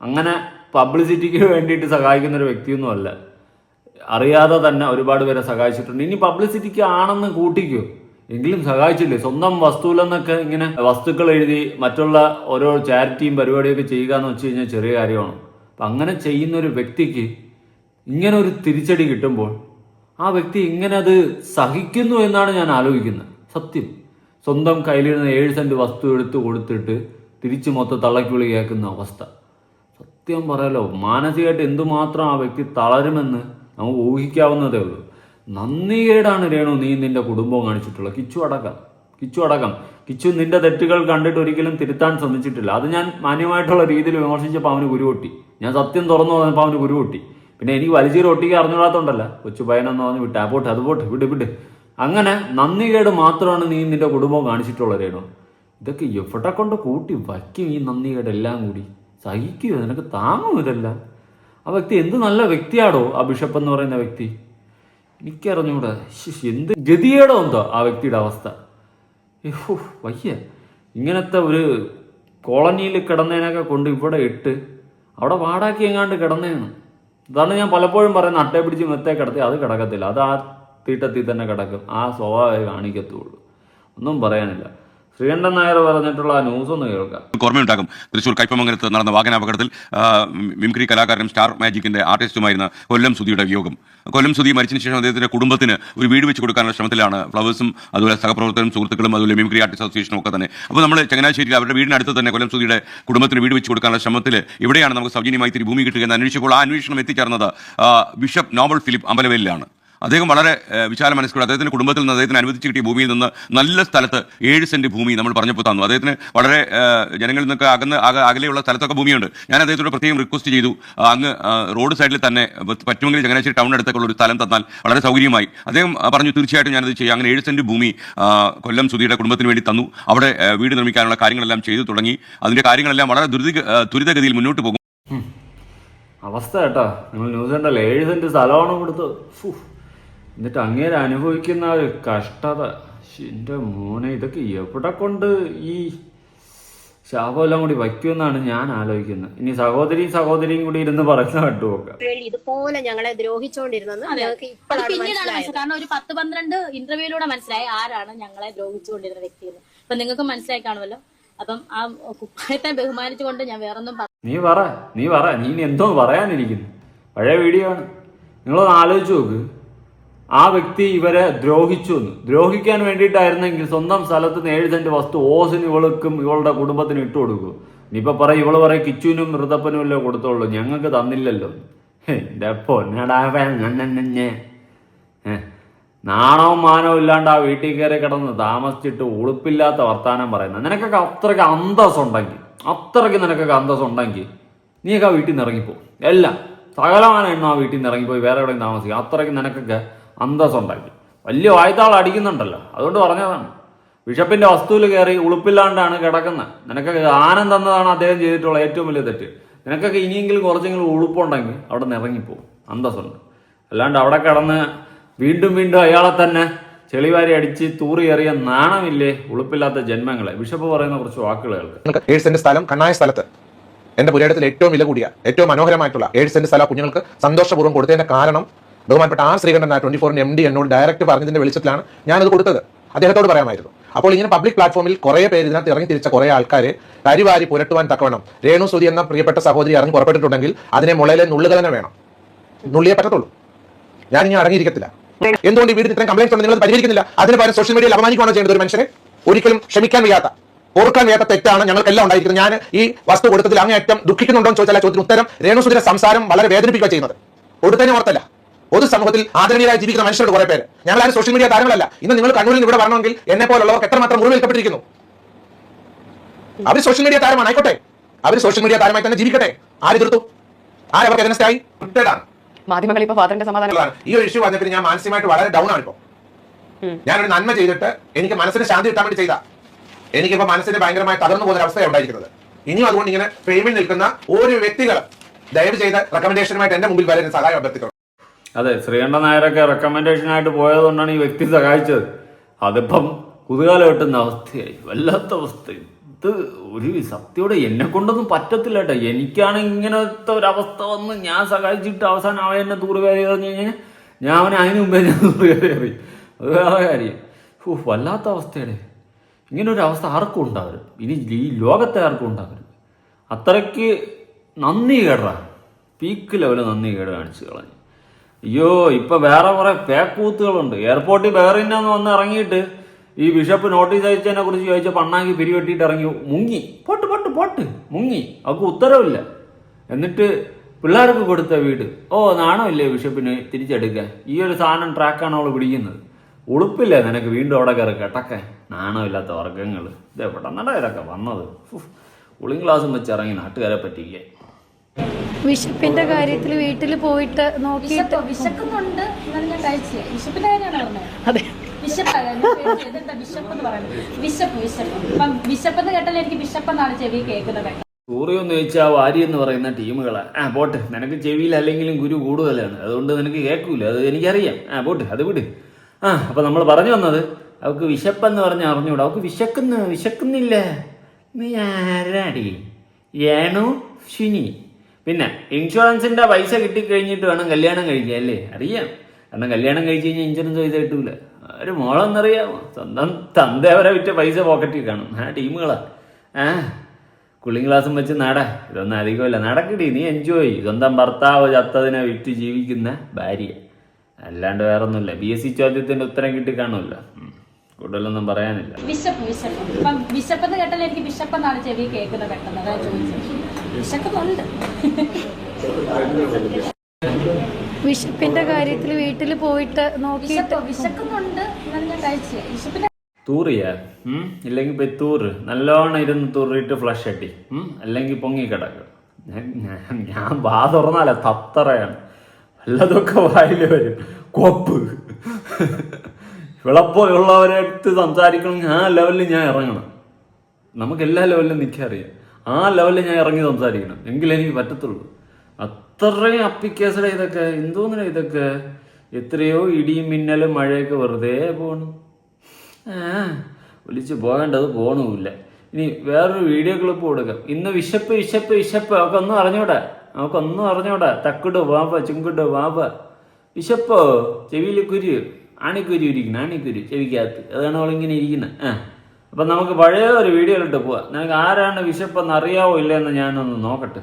അങ്ങനെ പബ്ലിസിറ്റിക്ക് വേണ്ടിയിട്ട് സഹായിക്കുന്ന ഒരു വ്യക്തിയൊന്നുമല്ല അറിയാതെ തന്നെ ഒരുപാട് പേരെ സഹായിച്ചിട്ടുണ്ട്. ഇനി പബ്ലിസിറ്റിക്ക് ആണെന്ന് കൂട്ടിക്കോ. എങ്കിലും സഹായിച്ചില്ലേ? സ്വന്തം വസ്തുവിലെന്നൊക്കെ ഇങ്ങനെ വസ്തുക്കൾ എഴുതി മറ്റുള്ള ഓരോ ചാരിറ്റിയും പരിപാടിയൊക്കെ ചെയ്യുക എന്ന് വെച്ച് കഴിഞ്ഞാൽ ചെറിയ കാര്യമാണ്. അപ്പം അങ്ങനെ ചെയ്യുന്ന ഒരു വ്യക്തിക്ക് ഇങ്ങനെ ഒരു തിരിച്ചടി കിട്ടുമ്പോൾ ആ വ്യക്തി ഇങ്ങനെ അത് സഹിക്കുന്നു എന്നാണ് ഞാൻ ആലോചിക്കുന്നത്. സത്യം. സ്വന്തം കയ്യിലിരുന്ന ഏഴ് സെന്റ് വസ്തു എടുത്ത് കൊടുത്തിട്ട് തിരിച്ചു മൊത്തം തള്ളക്കുള്ളി കേൾക്കുന്ന അവസ്ഥ. സത്യം പറയാലോ മാനസികമായിട്ട് എന്തുമാത്രം ആ വ്യക്തി തളരുമെന്ന് നമുക്ക് ഊഹിക്കാവുന്നതേ ഉള്ളൂ. നന്ദികേടാണ് രേണു നീ നിന്റെ കുടുംബവും കാണിച്ചിട്ടുള്ളത്. കിച്ചു അടക്കം. കിച്ചു അടക്കം. കിച്ചു നിന്റെ തെറ്റുകൾ കണ്ടിട്ട് ഒരിക്കലും തിരുത്താൻ ശ്രമിച്ചിട്ടില്ല. അത് ഞാൻ മാന്യമായിട്ടുള്ള രീതിയിൽ വിമർശിച്ചപ്പോൾ അവന് ഉരുവൊട്ടി ഞാൻ സത്യം തുറന്നു പറഞ്ഞപ്പോൾ അവന് ഉരുവൊട്ടി പിന്നെ എനിക്ക് വലിയ ഒട്ടിക്ക് അറിഞ്ഞൂടാത്തോണ്ടല്ല കൊച്ചു പയനെന്ന് പറഞ്ഞ് വിട്ട് ആ പോട്ട് അത് പോട്ട് വിട് വിട്. അങ്ങനെ നന്ദികേട് മാത്രമാണ് നീ നിന്റെ കുടുംബം കാണിച്ചിട്ടുള്ള രേണു. ഇതൊക്കെ എവിടെ കൊണ്ട് കൂട്ടി വയ്ക്കും ഈ നന്ദികേട് എല്ലാം കൂടി? സഹിക്കുമോ നിനക്ക് താങ്ങും ആ വ്യക്തി എന്ത് നല്ല വ്യക്തിയാടോ ആ ബിഷപ്പ് എന്ന് പറയുന്ന വ്യക്തി? എനിക്കറിഞ്ഞൂടാ. എന്ത് ഗതിയേടോ എന്തോ ആ വ്യക്തിയുടെ അവസ്ഥ. ഏഹോ വയ്യ. ഇങ്ങനത്തെ ഒരു കോളനിയിൽ കിടന്നതിനൊക്കെ കൊണ്ട് ഇവിടെ ഇട്ട് അവിടെ വാടാക്കി എങ്ങാണ്ട് കിടന്നേന്ന്. ഇതാണ് ഞാൻ പലപ്പോഴും പറയുന്നത് അട്ടയെ പിടിച്ച് മെത്തേ കിടത്തി അത് കിടക്കത്തില്ല. അത് ആ തീട്ടത്തിൽ തന്നെ കിടക്കും. ആ സ്വഭാവമേ കാണിക്കത്തുള്ളൂ. ഒന്നും പറയാനില്ല. ശ്രീകണ്ഠൻ നായർ പറഞ്ഞിട്ടുള്ള ആ ന്യൂസ് ഒന്ന് കേൾക്കാം. ഓർമ്മയുണ്ടാകും. തൃശൂർ കൈപ്പമംഗലത്ത് നടന്ന വാഹനാപകടത്തിൽ മിംക്രി കലാകാരനും സ്റ്റാർ മാജിക്കിന്റെ ആർട്ടിസ്റ്റുമായിരുന്ന കൊല്ലം സുധിയുടെ വിയോഗം. കൊല്ലം സുധി മരിച്ചതിന് ശേഷം അദ്ദേഹത്തിന്റെ കുടുംബത്തിന് ഒരു വീട് വെച്ച് കൊടുക്കാനുള്ള ശ്രമത്തിലാണ് ഫ്ലവേഴ്സും അതുപോലെ സഹപ്രവർത്തകരും സുഹൃത്തുക്കളും അതുപോലെ മിമിക്രി ആർട്ടിസ്റ്റ് അസോസിയേഷനും ഒക്കെ തന്നെ. അപ്പോൾ നമ്മൾ ചങ്ങനാശ്ശേരിയിൽ അവരുടെ വീടിനടുത്ത് തന്നെ കൊല്ലം സുധിയുടെ കുടുംബത്തിന് വീട് വെച്ച് കൊടുക്കാനുള്ള ശ്രമത്തിൽ ഇവിടെയാണ് നമുക്ക് സൗജന്യമായി തിരി ഭൂമി കിട്ടുക എന്ന് അന്വേഷിച്ചപ്പോൾ ആ അന്വേഷണം എത്തിച്ചേർന്നത് ബിഷപ്പ് നോബൽ ഫിലിപ്പ് അമ്പലവേലിലാണ് അദ്ദേഹം വളരെ വിശാല മനസ്സിലൂടെ അദ്ദേഹത്തിന്റെ കുടുംബത്തിൽ നിന്ന് അദ്ദേഹത്തിന് അനുവദിച്ച് കിട്ടിയ ഭൂമിയിൽ നിന്ന് നല്ല സ്ഥലത്ത് ഏഴ് സെന്റ് ഭൂമി നമ്മൾ പറഞ്ഞപ്പോൾ തന്നു. അദ്ദേഹത്തിന് വളരെ ജനങ്ങളിൽ നിന്നൊക്കെ അകന്ന് അക- അകലെയുള്ള സ്ഥലത്തൊക്കെ ഭൂമിയുണ്ട്. ഞാൻ അദ്ദേഹത്തോട് പ്രത്യേകം റിക്വസ്റ്റ് ചെയ്തു. അങ്ങ് റോഡ് സൈഡിൽ തന്നെ പറ്റുമെങ്കിൽ ചങ്ങനാശ്ശേരി ടൗൺ അടുത്തൊക്കെ ഒരു സ്ഥലം തന്നാൽ വളരെ സൗകര്യമായി. അദ്ദേഹം പറഞ്ഞു തീർച്ചയായിട്ടും ഞാനത് ചെയ്യാം. അങ്ങനെ ഏഴ് സെന്റ് ഭൂമി കൊല്ലം സുധിയുടെ കുടുംബത്തിന് വേണ്ടി തന്നു. അവിടെ വീട് നിർമ്മിക്കാനുള്ള കാര്യങ്ങളെല്ലാം ചെയ്തു തുടങ്ങി. അതിന്റെ കാര്യങ്ങളെല്ലാം വളരെ ദുരിത ദുരിതഗതിയിൽ മുന്നോട്ട് പോകും. അവസ്ഥ കേട്ടോ. നിങ്ങൾ ന്യൂസ് കണ്ടല്ലേ ഏഴ് സെന്റ് സ്ഥലമാണ് ഫു. എന്നിട്ട് അങ്ങേര് അനുഭവിക്കുന്ന ഒരു കഷ്ടത. എന്റെ മോനെ ഇതൊക്കെ എവിടെ കൊണ്ട് ഈ ശാപമെല്ലാം കൂടി വയ്ക്കുമെന്നാണ് ഞാൻ ആലോചിക്കുന്നത്. ഇനി സഹോദരി സഹോദരിയും കൂടി ഇരുന്ന് പറയുന്ന കണ്ടു നോക്കാം. ഇതുപോലെ ഞങ്ങളെ ദ്രോഹിച്ചുകൊണ്ടിരുന്നത് കാരണം ഒരു പത്ത് പന്ത്രണ്ട് ഇന്റർവ്യൂയിലൂടെ മനസ്സിലായി ആരാണ് ഞങ്ങളെ ദ്രോഹിച്ചുകൊണ്ടിരുന്ന വ്യക്തി എന്ന് അപ്പൊ നിങ്ങൾക്ക് മനസ്സിലായി കാണുമല്ലോ. അപ്പം ആ കുപ്പായത്തെ ബഹുമാനിച്ചുകൊണ്ട് ഞാൻ വേറൊന്നും പറ- നീ പറ നീ പറ. നീ എന്തോ പറയാനിരിക്കുന്നു. പഴയ വീഡിയോ ആണ്. നിങ്ങളൊന്ന് ആലോചിച്ചു നോക്ക്. ആ വ്യക്തി ഇവരെ ദ്രോഹിച്ചു. എന്ന് ദ്രോഹിക്കാൻ വേണ്ടിയിട്ടായിരുന്നെങ്കിൽ സ്വന്തം സ്ഥലത്ത് നിന്ന് ഏഴ് സെന്റ് വസ്തു ഓസിന് ഇവൾക്കും ഇവളുടെ കുടുംബത്തിന് ഇട്ടു കൊടുക്കും. ഇനിയിപ്പോൾ പറയും ഇവൾ പറയും കിച്ചുവിനും മൃതപ്പനും അല്ലേ കൊടുത്തോളൂ ഞങ്ങൾക്ക് തന്നില്ലല്ലോ. ഏ നാണവും മാനവും ഇല്ലാണ്ട് ആ വീട്ടിൽ കയറി കിടന്ന് താമസിച്ചിട്ട് ഉളുപ്പില്ലാത്ത വർത്താനം പറയുന്നത്. നിനക്കൊക്കെ അത്രയ്ക്ക് അന്തസ് ഉണ്ടെങ്കിൽ അത്രയ്ക്ക് നിനക്കൊക്കെ അന്തസ് ഉണ്ടെങ്കിൽ നീയൊക്കെ ആ വീട്ടിൽ നിന്ന് ഇറങ്ങിപ്പോ. എല്ലാം സകലമാന എണ്ണോ ആ വീട്ടിൽ നിന്ന് ഇറങ്ങിപ്പോയി. വേറെ എവിടെയും താമസിക്കും. അത്രയ്ക്ക് നിനക്കൊക്കെ അന്തസ്സുണ്ടെങ്കിൽ വലിയ വായ്ത്താൾ അടിക്കുന്നുണ്ടല്ലോ. അതുകൊണ്ട് പറഞ്ഞതാണ്. ബിഷപ്പിന്റെ വസ്തുവിൽ കയറി ഉളുപ്പില്ലാണ്ടാണ് കിടക്കുന്നത് നിനക്കൊക്കെ ആനം തന്നതാണ് അദ്ദേഹം ചെയ്തിട്ടുള്ള ഏറ്റവും വലിയ തെറ്റ്. നിനക്കൊക്കെ ഇനിയെങ്കിലും കുറച്ചെങ്കിലും ഉളുപ്പുണ്ടെങ്കിൽ അവിടെ നിന്ന് ഇറങ്ങിപ്പോവും. അന്തസ്സുണ്ട്. അല്ലാണ്ട് അവിടെ കിടന്ന് വീണ്ടും വീണ്ടും അയാളെ തന്നെ ചെളിവാരി അടിച്ച് തൂറി എറിയ നാണമില്ലേ ഉളുപ്പില്ലാത്ത ജന്മങ്ങളെ. ബിഷപ്പ് പറയുന്ന കുറച്ച് വാക്കുകൾ കേൾക്കാം. നിങ്ങൾക്ക് ഏഴ് സെന്റ് സ്ഥലം കണ്ണായ സ്ഥലത്ത് എന്റെ പുരയിടത്തിൽ ഏറ്റവും വില കൂടിയ ഏറ്റവും മനോഹരമായിട്ടുള്ള ഏഴ് സെന്റ് സ്ഥലം കുഞ്ഞുങ്ങൾക്ക് സന്തോഷപൂർവം കൊടുത്തതിന്റെ കാരണം ബഹുമാനപ്പെട്ട ആർ ശ്രീകണ്ഠൻ ട്വന്റി ഫോറിന്റെ എം ഡി എന്നോട് ഡയറക്റ്റ് പറഞ്ഞതിന്റെ വെളിച്ചത്തിലാണ് ഞാനത് കൊടുത്തത്. അദ്ദേഹത്തോട് പറയാമായിരുന്നു. അപ്പോൾ ഇങ്ങനെ പബ്ലിക് പ്ലാറ്റ്ഫോമിൽ കുറെ പേര് ഇതിനകത്ത് ഇറങ്ങി തിരിച്ച കുറെ ആൾക്കാരെ കരിവാരി പുരട്ടുവാൻ തക്കവണ്ണം രേണു സുതി എന്ന പ്രിയപ്പെട്ട സഹോദരി ഇറങ്ങി പുറപ്പെട്ടിട്ടുണ്ടെങ്കിൽ അതിനെ മുളയിലെ നുള്ളുക തന്നെ വേണം. നുള്ളിയെ പറ്റത്തുള്ളൂ. ഞാൻ ഇനി അടങ്ങിയിരിക്കത്തില്ല. എന്തുകൊണ്ട് ഈ വീടിന് ഇത്രയും കംപ്ലൈൻസ് ഉണ്ട് നിങ്ങൾ പരിഹരിക്കുന്നില്ല? അതിന് പകരം സോഷ്യൽ മീഡിയയിൽ അപമാനിക്കുകയാണോ ചെയ്യുന്നത് ഒരു മനുഷ്യനെ? ഒരിക്കലും ക്ഷമിക്കാൻ വയ്യാത്ത ഓർക്കാൻ വയ്യാത്ത തെറ്റാണ് ഞങ്ങൾക്കെല്ലാം ഉണ്ടായിരിക്കുന്നത്. ഞാൻ ഈ വസ്തു കൊടുത്തതിൽ അങ്ങേയറ്റം ദുഃഖിക്കുന്നുണ്ടോ എന്ന് ചോദിച്ചാൽ ആ ചോദ്യത്തിന് ഉത്തരം രേണുസുതിന്റെ സംസാരം വളരെ വേദനിപ്പിക്കുക ചെയ്യുന്നത്. കൊടുത്തതിനെ ഓർത്തല്ല. പൊതു സമൂഹത്തിൽ ആദരണീയരായി ജീവിക്കുന്ന മനുഷ്യരുടെ കുറെ പേര്. ഞങ്ങൾ ആരും സോഷ്യൽ മീഡിയ താരങ്ങളല്ല. ഇന്ന് നിങ്ങൾ കണ്ണൂരിൽ ഇവിടെ വരണമെങ്കിൽ എന്നെ പോലുള്ളവർക്ക് എത്രമാത്രം മുറിവേൽക്കപ്പെട്ടിരിക്കുന്നു അവർ സോഷ്യൽ മീഡിയ താരമാണ്. ആയിക്കോട്ടെ. അവർ സോഷ്യൽ മീഡിയ താരമായി തന്നെ ജീവിക്കട്ടെ. ആര് എതിർത്തു? ആരവർക്ക് എതിനസ്റ്റായി മാധ്യമങ്ങൾ ഇപ്പൊ ഫാദറിന്റെ സമാധാനം. ഈ ഒരു ഇഷ്യൂ വന്നപ്പോൾ ഞാൻ മാനസികമായിട്ട് വളരെ ഡൗൺ ആണ് ഇപ്പോൾ ഞാനൊരു നന്മ ചെയ്തിട്ട് എനിക്ക് മനസ്സിന് ശാന്തി കിട്ടാൻ വേണ്ടി ചെയ്ത. എനിക്കിപ്പോ മനസ്സിന് ഭയങ്കരമായി തകർന്നു പോകുന്ന അവസ്ഥയാണ് ഉണ്ടായിരിക്കുന്നത്. ഇനിയും അതുകൊണ്ട് ഇങ്ങനെ ഫെയിമിൽ നിൽക്കുന്ന ഒരു വ്യക്തികൾ ദയവ് ചെയ്ത് റെക്കമെൻഡേഷനുമായിട്ട് എന്റെ മുമ്പിൽ വരെ സഹായം അഭ്യർത്ഥിക്കണം അതെ ശ്രീകണ്ഠ നായരൊക്കെ റെക്കമെൻഡേഷനായിട്ട് പോയതുകൊണ്ടാണ് ഈ വ്യക്തി സഹായിച്ചത്. അതിപ്പം കുതുകാലം കിട്ടുന്ന അവസ്ഥയായി. വല്ലാത്ത അവസ്ഥ ഇത് ഒരു സത്യയോടെ എന്നെ കൊണ്ടൊന്നും പറ്റത്തില്ല കേട്ടോ. എനിക്കാണ് ഇങ്ങനത്തെ ഒരു അവസ്ഥ വന്ന് ഞാൻ സഹായിച്ചിട്ട് അവസാനം അവൻ എന്നെ തൂറുകയറി പറഞ്ഞു കഴിഞ്ഞാൽ ഞാൻ അവനെ അതിന് മുമ്പേ ഞാൻ തൂറുകയറി അത് വേറെ കാര്യം. ഓ വല്ലാത്ത അവസ്ഥയുടെ ഇങ്ങനെ ഒരു അവസ്ഥ ആർക്കും ഉണ്ടാവരുത്. ഇനി ഈ ലോകത്തെ ആർക്കും ഉണ്ടാവരുത്. അത്രയ്ക്ക് നന്ദി കേടാ പീക്ക് ലെവൽ നന്ദി കേട് കാണിച്ചു കളഞ്ഞു. അയ്യോ ഇപ്പൊ വേറെ കുറെ പേക്കൂത്തുകളുണ്ട് എയർപോർട്ടിൽ ബഹറിനെന്ന് വന്ന് ഇറങ്ങിയിട്ട് ഈ ബിഷപ്പ് നോട്ടീസ് അയച്ചതിനെ കുറിച്ച് ചോദിച്ച പണ്ണാക്കി പിരിവെട്ടിയിട്ട് ഇറങ്ങി. മുങ്ങി. പൊട്ട് പൊട്ട് പൊട്ട്. മുങ്ങി. അവർക്ക് ഉത്തരവില്ല. എന്നിട്ട് പിള്ളേർക്ക് കൊടുത്ത വീട്. ഓ നാണമില്ലേ ബിഷപ്പിന് തിരിച്ചെടുക്കാൻ? ഈ ഒരു സാധനം ട്രാക്കാണ് അവൾ പിടിക്കുന്നത്. ഉളുപ്പില്ലേ നിനക്ക് വീണ്ടും അവിടെ കയറി കെട്ടക്കെ നാണമില്ലാത്ത വർഗങ്ങൾ ഇതേ പെട്ടെന്നടാ ഇതൊക്കെ വന്നത്. ഉഫ്. കൂളിംഗ് ഗ്ലാസും വെച്ച് ഇറങ്ങി നാട്ടുകാരെ പറ്റിക്കുക വിശപ്പിന്റെ കാര്യത്തിൽ വീട്ടിൽ പോയിട്ട് നോക്കിയിട്ട് വിശക്കുന്നുണ്ട് വിശപ്പിന്റെ കാര്യമാണ് അതെ. ഇതെന്താ എന്ന് ചോദിച്ചാൽ വാരി എന്ന് പറയുന്ന ടീമുകളാ. ആ പോട്ടെ. നിനക്ക് ചെവിയിൽ അല്ലെങ്കിലും ഗുരു കൂടുതലാണ്. അതുകൊണ്ട് നിനക്ക് കേൾക്കൂല. അത് എനിക്കറിയാം. ആ പോട്ടെ. അത് വിട്. ആ അപ്പൊ നമ്മൾ പറഞ്ഞു വന്നത് അവൾക്ക് വിശപ്പെന്ന് പറഞ്ഞ് അറിഞ്ഞൂടാ. അവൾക്ക് വിശക്കുന്നു വിശക്കുന്നില്ല. നീ ആരാടി? ഏണു ശിനി പിന്നെ ഇൻഷുറൻസിന്റെ പൈസ കിട്ടിക്കഴിഞ്ഞിട്ട് വേണം കല്യാണം കഴിക്കാൻ അല്ലേ? അറിയാം. കാരണം കല്യാണം കഴിച്ച് കഴിഞ്ഞാൽ ഇൻഷുറൻസ് പൈസ കിട്ടൂല. ഒരു മോളെന്നറിയാമോ? സ്വന്തം തന്ത വരെ വിറ്റ പൈസ പോക്കറ്റിൽ കാണും. ആ ടീമുകളാ. ആ കൂളിംഗ് ഗ്ലാസും വെച്ച് നട. ഇതൊന്നും അധികമല്ല. നടക്കടി നീ എൻജോയ് സ്വന്തം ഭർത്താവ് ചത്തതിനെ വിറ്റ് ജീവിക്കുന്ന ഭാര്യ. അല്ലാണ്ട് വേറെ ഒന്നുമില്ല ബി എസ് സി ചോദ്യത്തിന്റെ ഉത്തരം കിട്ടി കാണുമല്ലോ. കൂടുതലൊന്നും പറയാനില്ല. വിശപ്പ് വിശപ്പ്. വിശപ്പ് കേട്ടാൽ എനിക്ക് വിശപ്പ് എന്നാണ് ചെവി കേൾക്കുന്നത് പെട്ടെന്ന്. അതാ ചോദിച്ചത്. വിശക്കുന്നുണ്ട് വിശപ്പിന്റെ കാര്യത്തിൽ വീട്ടിൽ പോയിട്ട് നോക്കിയിട്ട് വിശക്കുന്നുണ്ട് ഞാൻ കഴിച്ചത് വിശപ്പിന്റെ തൂറിയാ? ഇല്ലെങ്കിൽ പെത്തൂറ് നല്ലോണം ഇരുന്ന് തൂറിയിട്ട് ഫ്ലഷ് അട്ടി അല്ലെങ്കിൽ പൊങ്ങിക്കിടക്കും ഞാൻ ഞാൻ ഞാൻ വാ തുറന്നാല. തത്തറയാണ്. വല്ലതൊക്കെ വായിൽ വരും. കൊപ്പ്. വിളപ്പമുള്ളവരെ അടുത്ത് സംസാരിക്കണം. ആ ലെവലിൽ ഞാൻ ഇറങ്ങണം. നമുക്ക് എല്ലാ ലെവലിലും നിൽക്കാൻ അറിയാം ആ ലെവലിൽ ഞാൻ ഇറങ്ങി സംസാരിക്കണം. എങ്കിലേ എനിക്ക് പറ്റത്തുള്ളൂ. അത്രയും അപ്പിക്കേസഡ ഇതൊക്കെ. എന്തോന്നിനാ ഇതൊക്കെ? എത്രയോ ഇടിയും മിന്നലും മഴയൊക്കെ വെറുതെ പോകണം വിളിച്ച് പോകേണ്ടത് പോകണമില്ല ഇനി വേറൊരു വീഡിയോ ക്ലിപ്പ് കൊടുക്കാം. ഇന്ന് വിശപ്പ് വിശപ്പ് വിശപ്പ്. അവക്കൊന്നും അറിഞ്ഞൂടാ. ഒന്നും അറിഞ്ഞൂടാ. തക്കുട് വാപ്പ ചുങ്കിട്ടോ വാപ്പ വിശപ്പോ? ചെവിയിൽ കുരു. ആണിക്കുരു ഇരിക്കുന്നു. ആണിക്കുരു. ചെവിക്കകത്ത്. അതാണ് അവളിങ്ങനെ ഇരിക്കുന്നത് ആ. അപ്പം നമുക്ക് പഴയ ഒരു വീഡിയോയിലിട്ട് പോവാം. നിനക്ക് ആരാണ് വിശപ്പെന്ന് അറിയാവോ ഇല്ലെന്ന് ഞാനൊന്ന് നോക്കട്ടെ.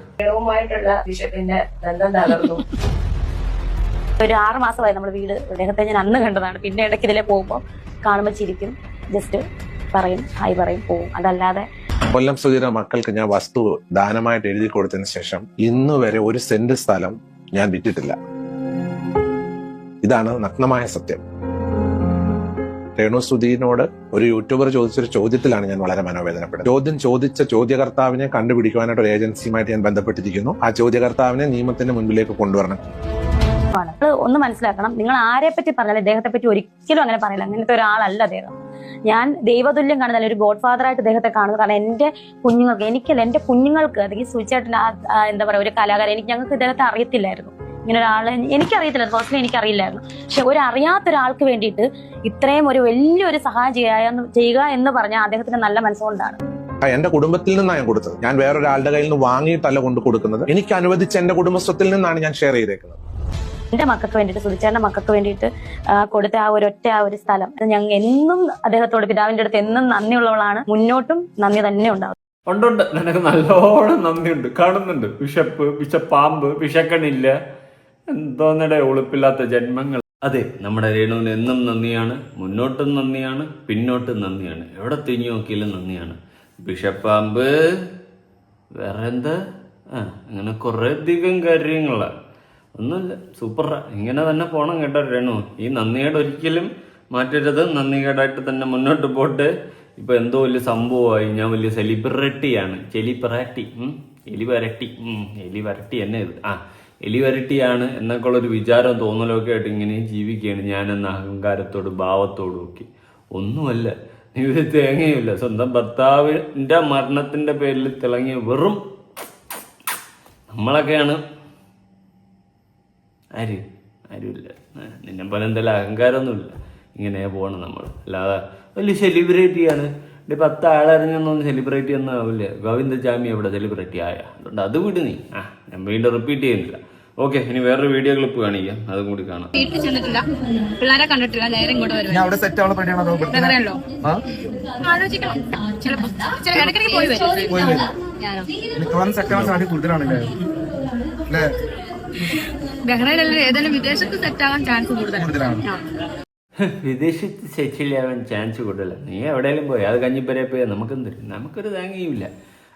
ഒരു ആറ് മാസമായി നമ്മൾ വീട് അദ്ദേഹത്തെ ഞാൻ അന്ന് കണ്ടതാണ്. പിന്നെ ഇടയ്ക്ക് ഇതിലെ പോകുമ്പോൾ കാണുമ്പോൾ ചിരിക്കും. ജസ്റ്റ് പറയും ഹായ് പറയും പോവും. അതല്ലാതെ കൊല്ലം സുധീര മക്കൾക്ക് ഞാൻ വസ്തു ദാനമായിട്ട് എഴുതി കൊടുത്തതിന് ശേഷം ഇന്ന് വരെ ഒരു സെന്റ് സ്ഥലം ഞാൻ വിറ്റിട്ടില്ല. ഇതാണ് നഗ്നമായ സത്യം. രേണു സുധീനോട് ഒരു യൂട്യൂബർ ചോദിച്ചൊരു ചോദ്യത്തിലാണ് ഞാൻ വളരെ മനോവേദനപ്പെടുന്നത് ചോദ്യം ചോദിച്ച ചോദ്യകർത്താവിനെ കണ്ടുപിടിക്കുവാനായിട്ട് ഒരു ഏജൻസിയുമായിട്ട് ഞാൻ ബന്ധപ്പെട്ടിരിക്കുന്നു. ആ ചോദ്യകർത്താവിനെ നിയമത്തിന്റെ മുൻപിലേക്ക് കൊണ്ടുവരണം. ഒന്ന് മനസ്സിലാക്കണം. നിങ്ങൾ ആരെ പറ്റി പറഞ്ഞാലും ഇദ്ദേഹത്തെ പറ്റി ഒരിക്കലും അങ്ങനെ പറയില്ല. അങ്ങനത്തെ ഒരാളല്ല അദ്ദേഹം. ഞാൻ ദൈവതുല്യം കാണുന്നില്ല ഒരു ഗോഡ് ഫാദർ ആയിട്ട് അദ്ദേഹത്തെ കാണുന്നു കാരണം എന്റെ കുഞ്ഞുങ്ങൾക്ക് എനിക്കല്ല എന്റെ കുഞ്ഞുങ്ങൾക്ക് അല്ലെങ്കിൽ സുചേട്ടൻ എന്താ പറയാ ഒരു കലാകാരൻ എനിക്ക് ഞങ്ങൾക്ക് ഇദ്ദേഹത്തെ അറിയത്തില്ലായിരുന്നു. ഇങ്ങനെ ഒരാളെ എനിക്കറിയത്തില്ല പേഴ്സണലി എനിക്കറിയില്ലായിരുന്നു. പക്ഷെ ഒരു അറിയാത്ത ഒരാൾക്ക് വേണ്ടിയിട്ട് ഇത്രയും ഒരു വലിയൊരു സഹായം ചെയ്യാന്ന് ചെയ്യുക എന്ന് പറഞ്ഞാൽ അദ്ദേഹത്തിന്റെ നല്ല മനസ്സുകൊണ്ടാണ്. എന്റെ കുടുംബത്തിൽ നിന്നാണ് ഞാൻ കൊടുത്തത്. ഞാൻ വേറൊരാളുടെ കയ്യിൽ നിന്ന് വാങ്ങിയിട്ടല്ല കൊണ്ട് കൊടുക്കുന്നത്. എനിക്ക് അനുവദിച്ച എന്റെ കുടുംബസ്വത്തിൽ നിന്നാണ് ഞാൻ ഷെയർ ചെയ്തേക്കുന്നത്. എന്റെ മക്കൾക്ക് വേണ്ടിയിട്ട് സുധിച്ചേട്ടന്റെ മക്കൾക്ക് വേണ്ടിയിട്ട് കൊടുത്ത ആ ഒരു ഒറ്റ ആ ഒരു സ്ഥലം. അത് ഞങ്ങൾ എന്നും അദ്ദേഹത്തോട് പിതാവിന്റെ അടുത്ത് എന്നും നന്ദിയുള്ളവളാണ്. മുന്നോട്ടും നന്ദി തന്നെ ഉണ്ടാവും. ഉണ്ടുണ്ട് നിനക്ക് നല്ലോണം നന്ദിയുണ്ട്. കാണുന്നുണ്ട്. വിശപ്പ് വിശപ്പാമ്പ് വിശക്കണില്ല. എന്തോന്നടെ ഉളുപ്പില്ലാത്ത ജന്മങ്ങൾ. അതെ നമ്മുടെ രേണുവിന് എന്നും നന്ദിയാണ് മുന്നോട്ടും നന്ദിയാണ് പിന്നോട്ടും നന്ദിയാണ്. എവിടെ തിരിഞ്ഞു നോക്കിയാലും നന്ദിയാണ്. ബിഷപ്പാമ്പ് വേറെ എന്താ ആ അങ്ങനെ കുറേ അധികം കാര്യങ്ങളാണ് ഒന്നുമില്ല സൂപ്പറാ ഇങ്ങനെ തന്നെ പോണം കേട്ടോ രേണു. ഈ നന്ദിയുടെ ഒരിക്കലും മാറ്റരുത്. നന്ദികേടായിട്ട് തന്നെ മുന്നോട്ട് പോട്ട്. ഇപ്പൊ എന്തോ വലിയ സംഭവമായി. ഞാൻ വലിയ സെലിബ്രിറ്റിയാണ് ചെലിബ്രാറ്റി എലി വരട്ടി. എലി വരട്ടി എന്നെ ആ എലി വരട്ടിയാണ് എന്നൊക്കെ ഉള്ളൊരു വിചാരം തോന്നലൊക്കെ ആയിട്ട് ഇങ്ങനെ ജീവിക്കുകയാണ് ഞാനെന്ന അഹങ്കാരത്തോട് ഭാവത്തോടും ഒക്കെ. ഒന്നുമല്ല. നീ ഒരു തേങ്ങയുമില്ല. സ്വന്തം ഭർത്താവിന്റെ മരണത്തിന്റെ പേരിൽ തിളങ്ങിയ വെറും നമ്മളൊക്കെയാണ്. ആര്? ആരുമില്ല. നിന്നെ പോലെ എന്തെല്ലാം അഹങ്കാരമൊന്നുമില്ല. ഇങ്ങനെ പോകണം നമ്മൾ അല്ലാതെ വലിയ സെലിബ്രിറ്റിയാണ് എന്റെ പത്ത് ആളറിഞ്ഞൊന്നും സെലിബ്രിറ്റി ഒന്നും ആവില്ല. ഗോവിന്ദചാമി അവിടെ സെലിബ്രിറ്റി ആയ? അതുകൊണ്ട് അത് വിട് നീ. ആ ഞാൻ വീണ്ടും റിപ്പീറ്റ് ചെയ്യുന്നില്ല. ഓക്കെ ഇനി വേറൊരു വീഡിയോ ക്ലിപ്പ് കാണിക്കാം. അതും കൂടി കാണാം. വീട്ടിൽ ചെന്നിട്ടില്ല. പിള്ളേരെ കണ്ടിട്ടില്ല. നേരെ ഇങ്ങോട്ട് വരും അവിടെ സെറ്റ് ആവുള്ള പണിയാണോ എങ്ങനെയല്ലോ ആലോചിക്കണം. ചിലപ്പോ ചില ഇടയ്ക്കിടയ്ക്ക് പോയി വരും. ഞാനോ? മിക്കവാറും സെറ്റ് ആവാൻ സാധ്യത കൂടുതലാണല്ലേ? അല്ലേ? ബഹ്റൈനല്ല ഏതെങ്കിലും വിദേശത്ത് സെറ്റ് ആവാൻ ചാൻസ് കൂടുതലാണ്. വിദേശത്ത് ആ. വിദേശത്ത് സെറ്റിലാവാൻ ചാൻസ് കൂടുതലാണ് നീ എവിടെയെങ്കിലും പോയി. അത് കഞ്ഞിപ്പരെ പോയാൽ നമുക്കെന്ത് നമുക്കൊരു തേങ്ങയുമില്ല.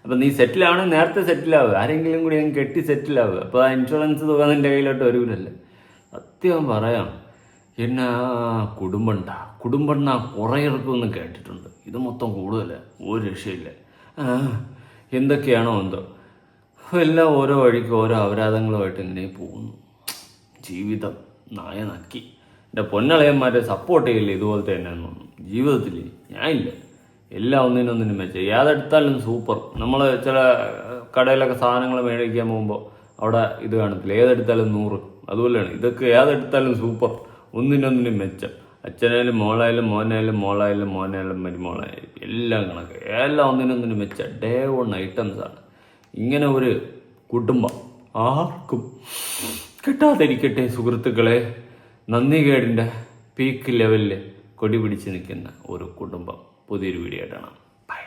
അപ്പം നീ സെറ്റിലാവണേ നേരത്തെ സെറ്റിലാവുക ആരെങ്കിലും കൂടി ഞാൻ കെട്ടി സെറ്റിലാവുക അപ്പോൾ ആ ഇൻഷുറൻസ് തുക നിന്റെ കയ്യിലോട്ട് വരൂലല്ലേ? സത്യം പറയാം. പിന്നെ കുടുംബണ്ട? കുടുംബണ്ണ കുറേ ഇറക്കുമെന്ന് കേട്ടിട്ടുണ്ട്. ഇത് മൊത്തം കൂടുതലാണ് ഒരു രക്ഷയില്ല. എന്തൊക്കെയാണോ എന്തോ. എല്ലാം ഓരോ വഴിക്ക് ഓരോ അപരാധങ്ങളുമായിട്ട് ഇങ്ങനെ പോകുന്നു. ജീവിതം നായ നക്കി. എന്റെ പൊന്നളയന്മാരെ സപ്പോർട്ട് ചെയ്യില്ല ഇതുപോലത്തെ തന്നെ ജീവിതത്തിൽ ഞാനില്ല. എല്ലാം ഒന്നിനൊന്നിനും മെച്ചം ഏതെടുത്താലും സൂപ്പർ നമ്മൾ ചില കടയിലൊക്കെ സാധനങ്ങൾ മേടിക്കാൻ പോകുമ്പോൾ അവിടെ ഇത് കാണത്തില്ല. ഏതെടുത്താലും നൂറ്. അതുപോലെയാണ്. ഇതൊക്കെ ഏതെടുത്താലും സൂപ്പർ ഒന്നിനൊന്നിനും മെച്ചം അച്ഛനായാലും മോളായാലും മോനായാലും മോളായാലും മോനായാലും മരുമോളായാലും എല്ലാം കണക്ക്. എല്ലാം ഒന്നിനൊന്നിനും മെച്ചം ഡേ വൺ ഐറ്റംസ് ആണ്. ഇങ്ങനെ ഒരു കുടുംബം ആർക്കും കിട്ടാതിരിക്കട്ടെ സുഹൃത്തുക്കളെ. നന്ദികേടിന്റെ പീക്ക് ലെവലിൽ കൊടി പിടിച്ച് നിൽക്കുന്ന ഒരു കുടുംബം. പുതിയൊരു വീഡിയോ ആയിട്ടാണ്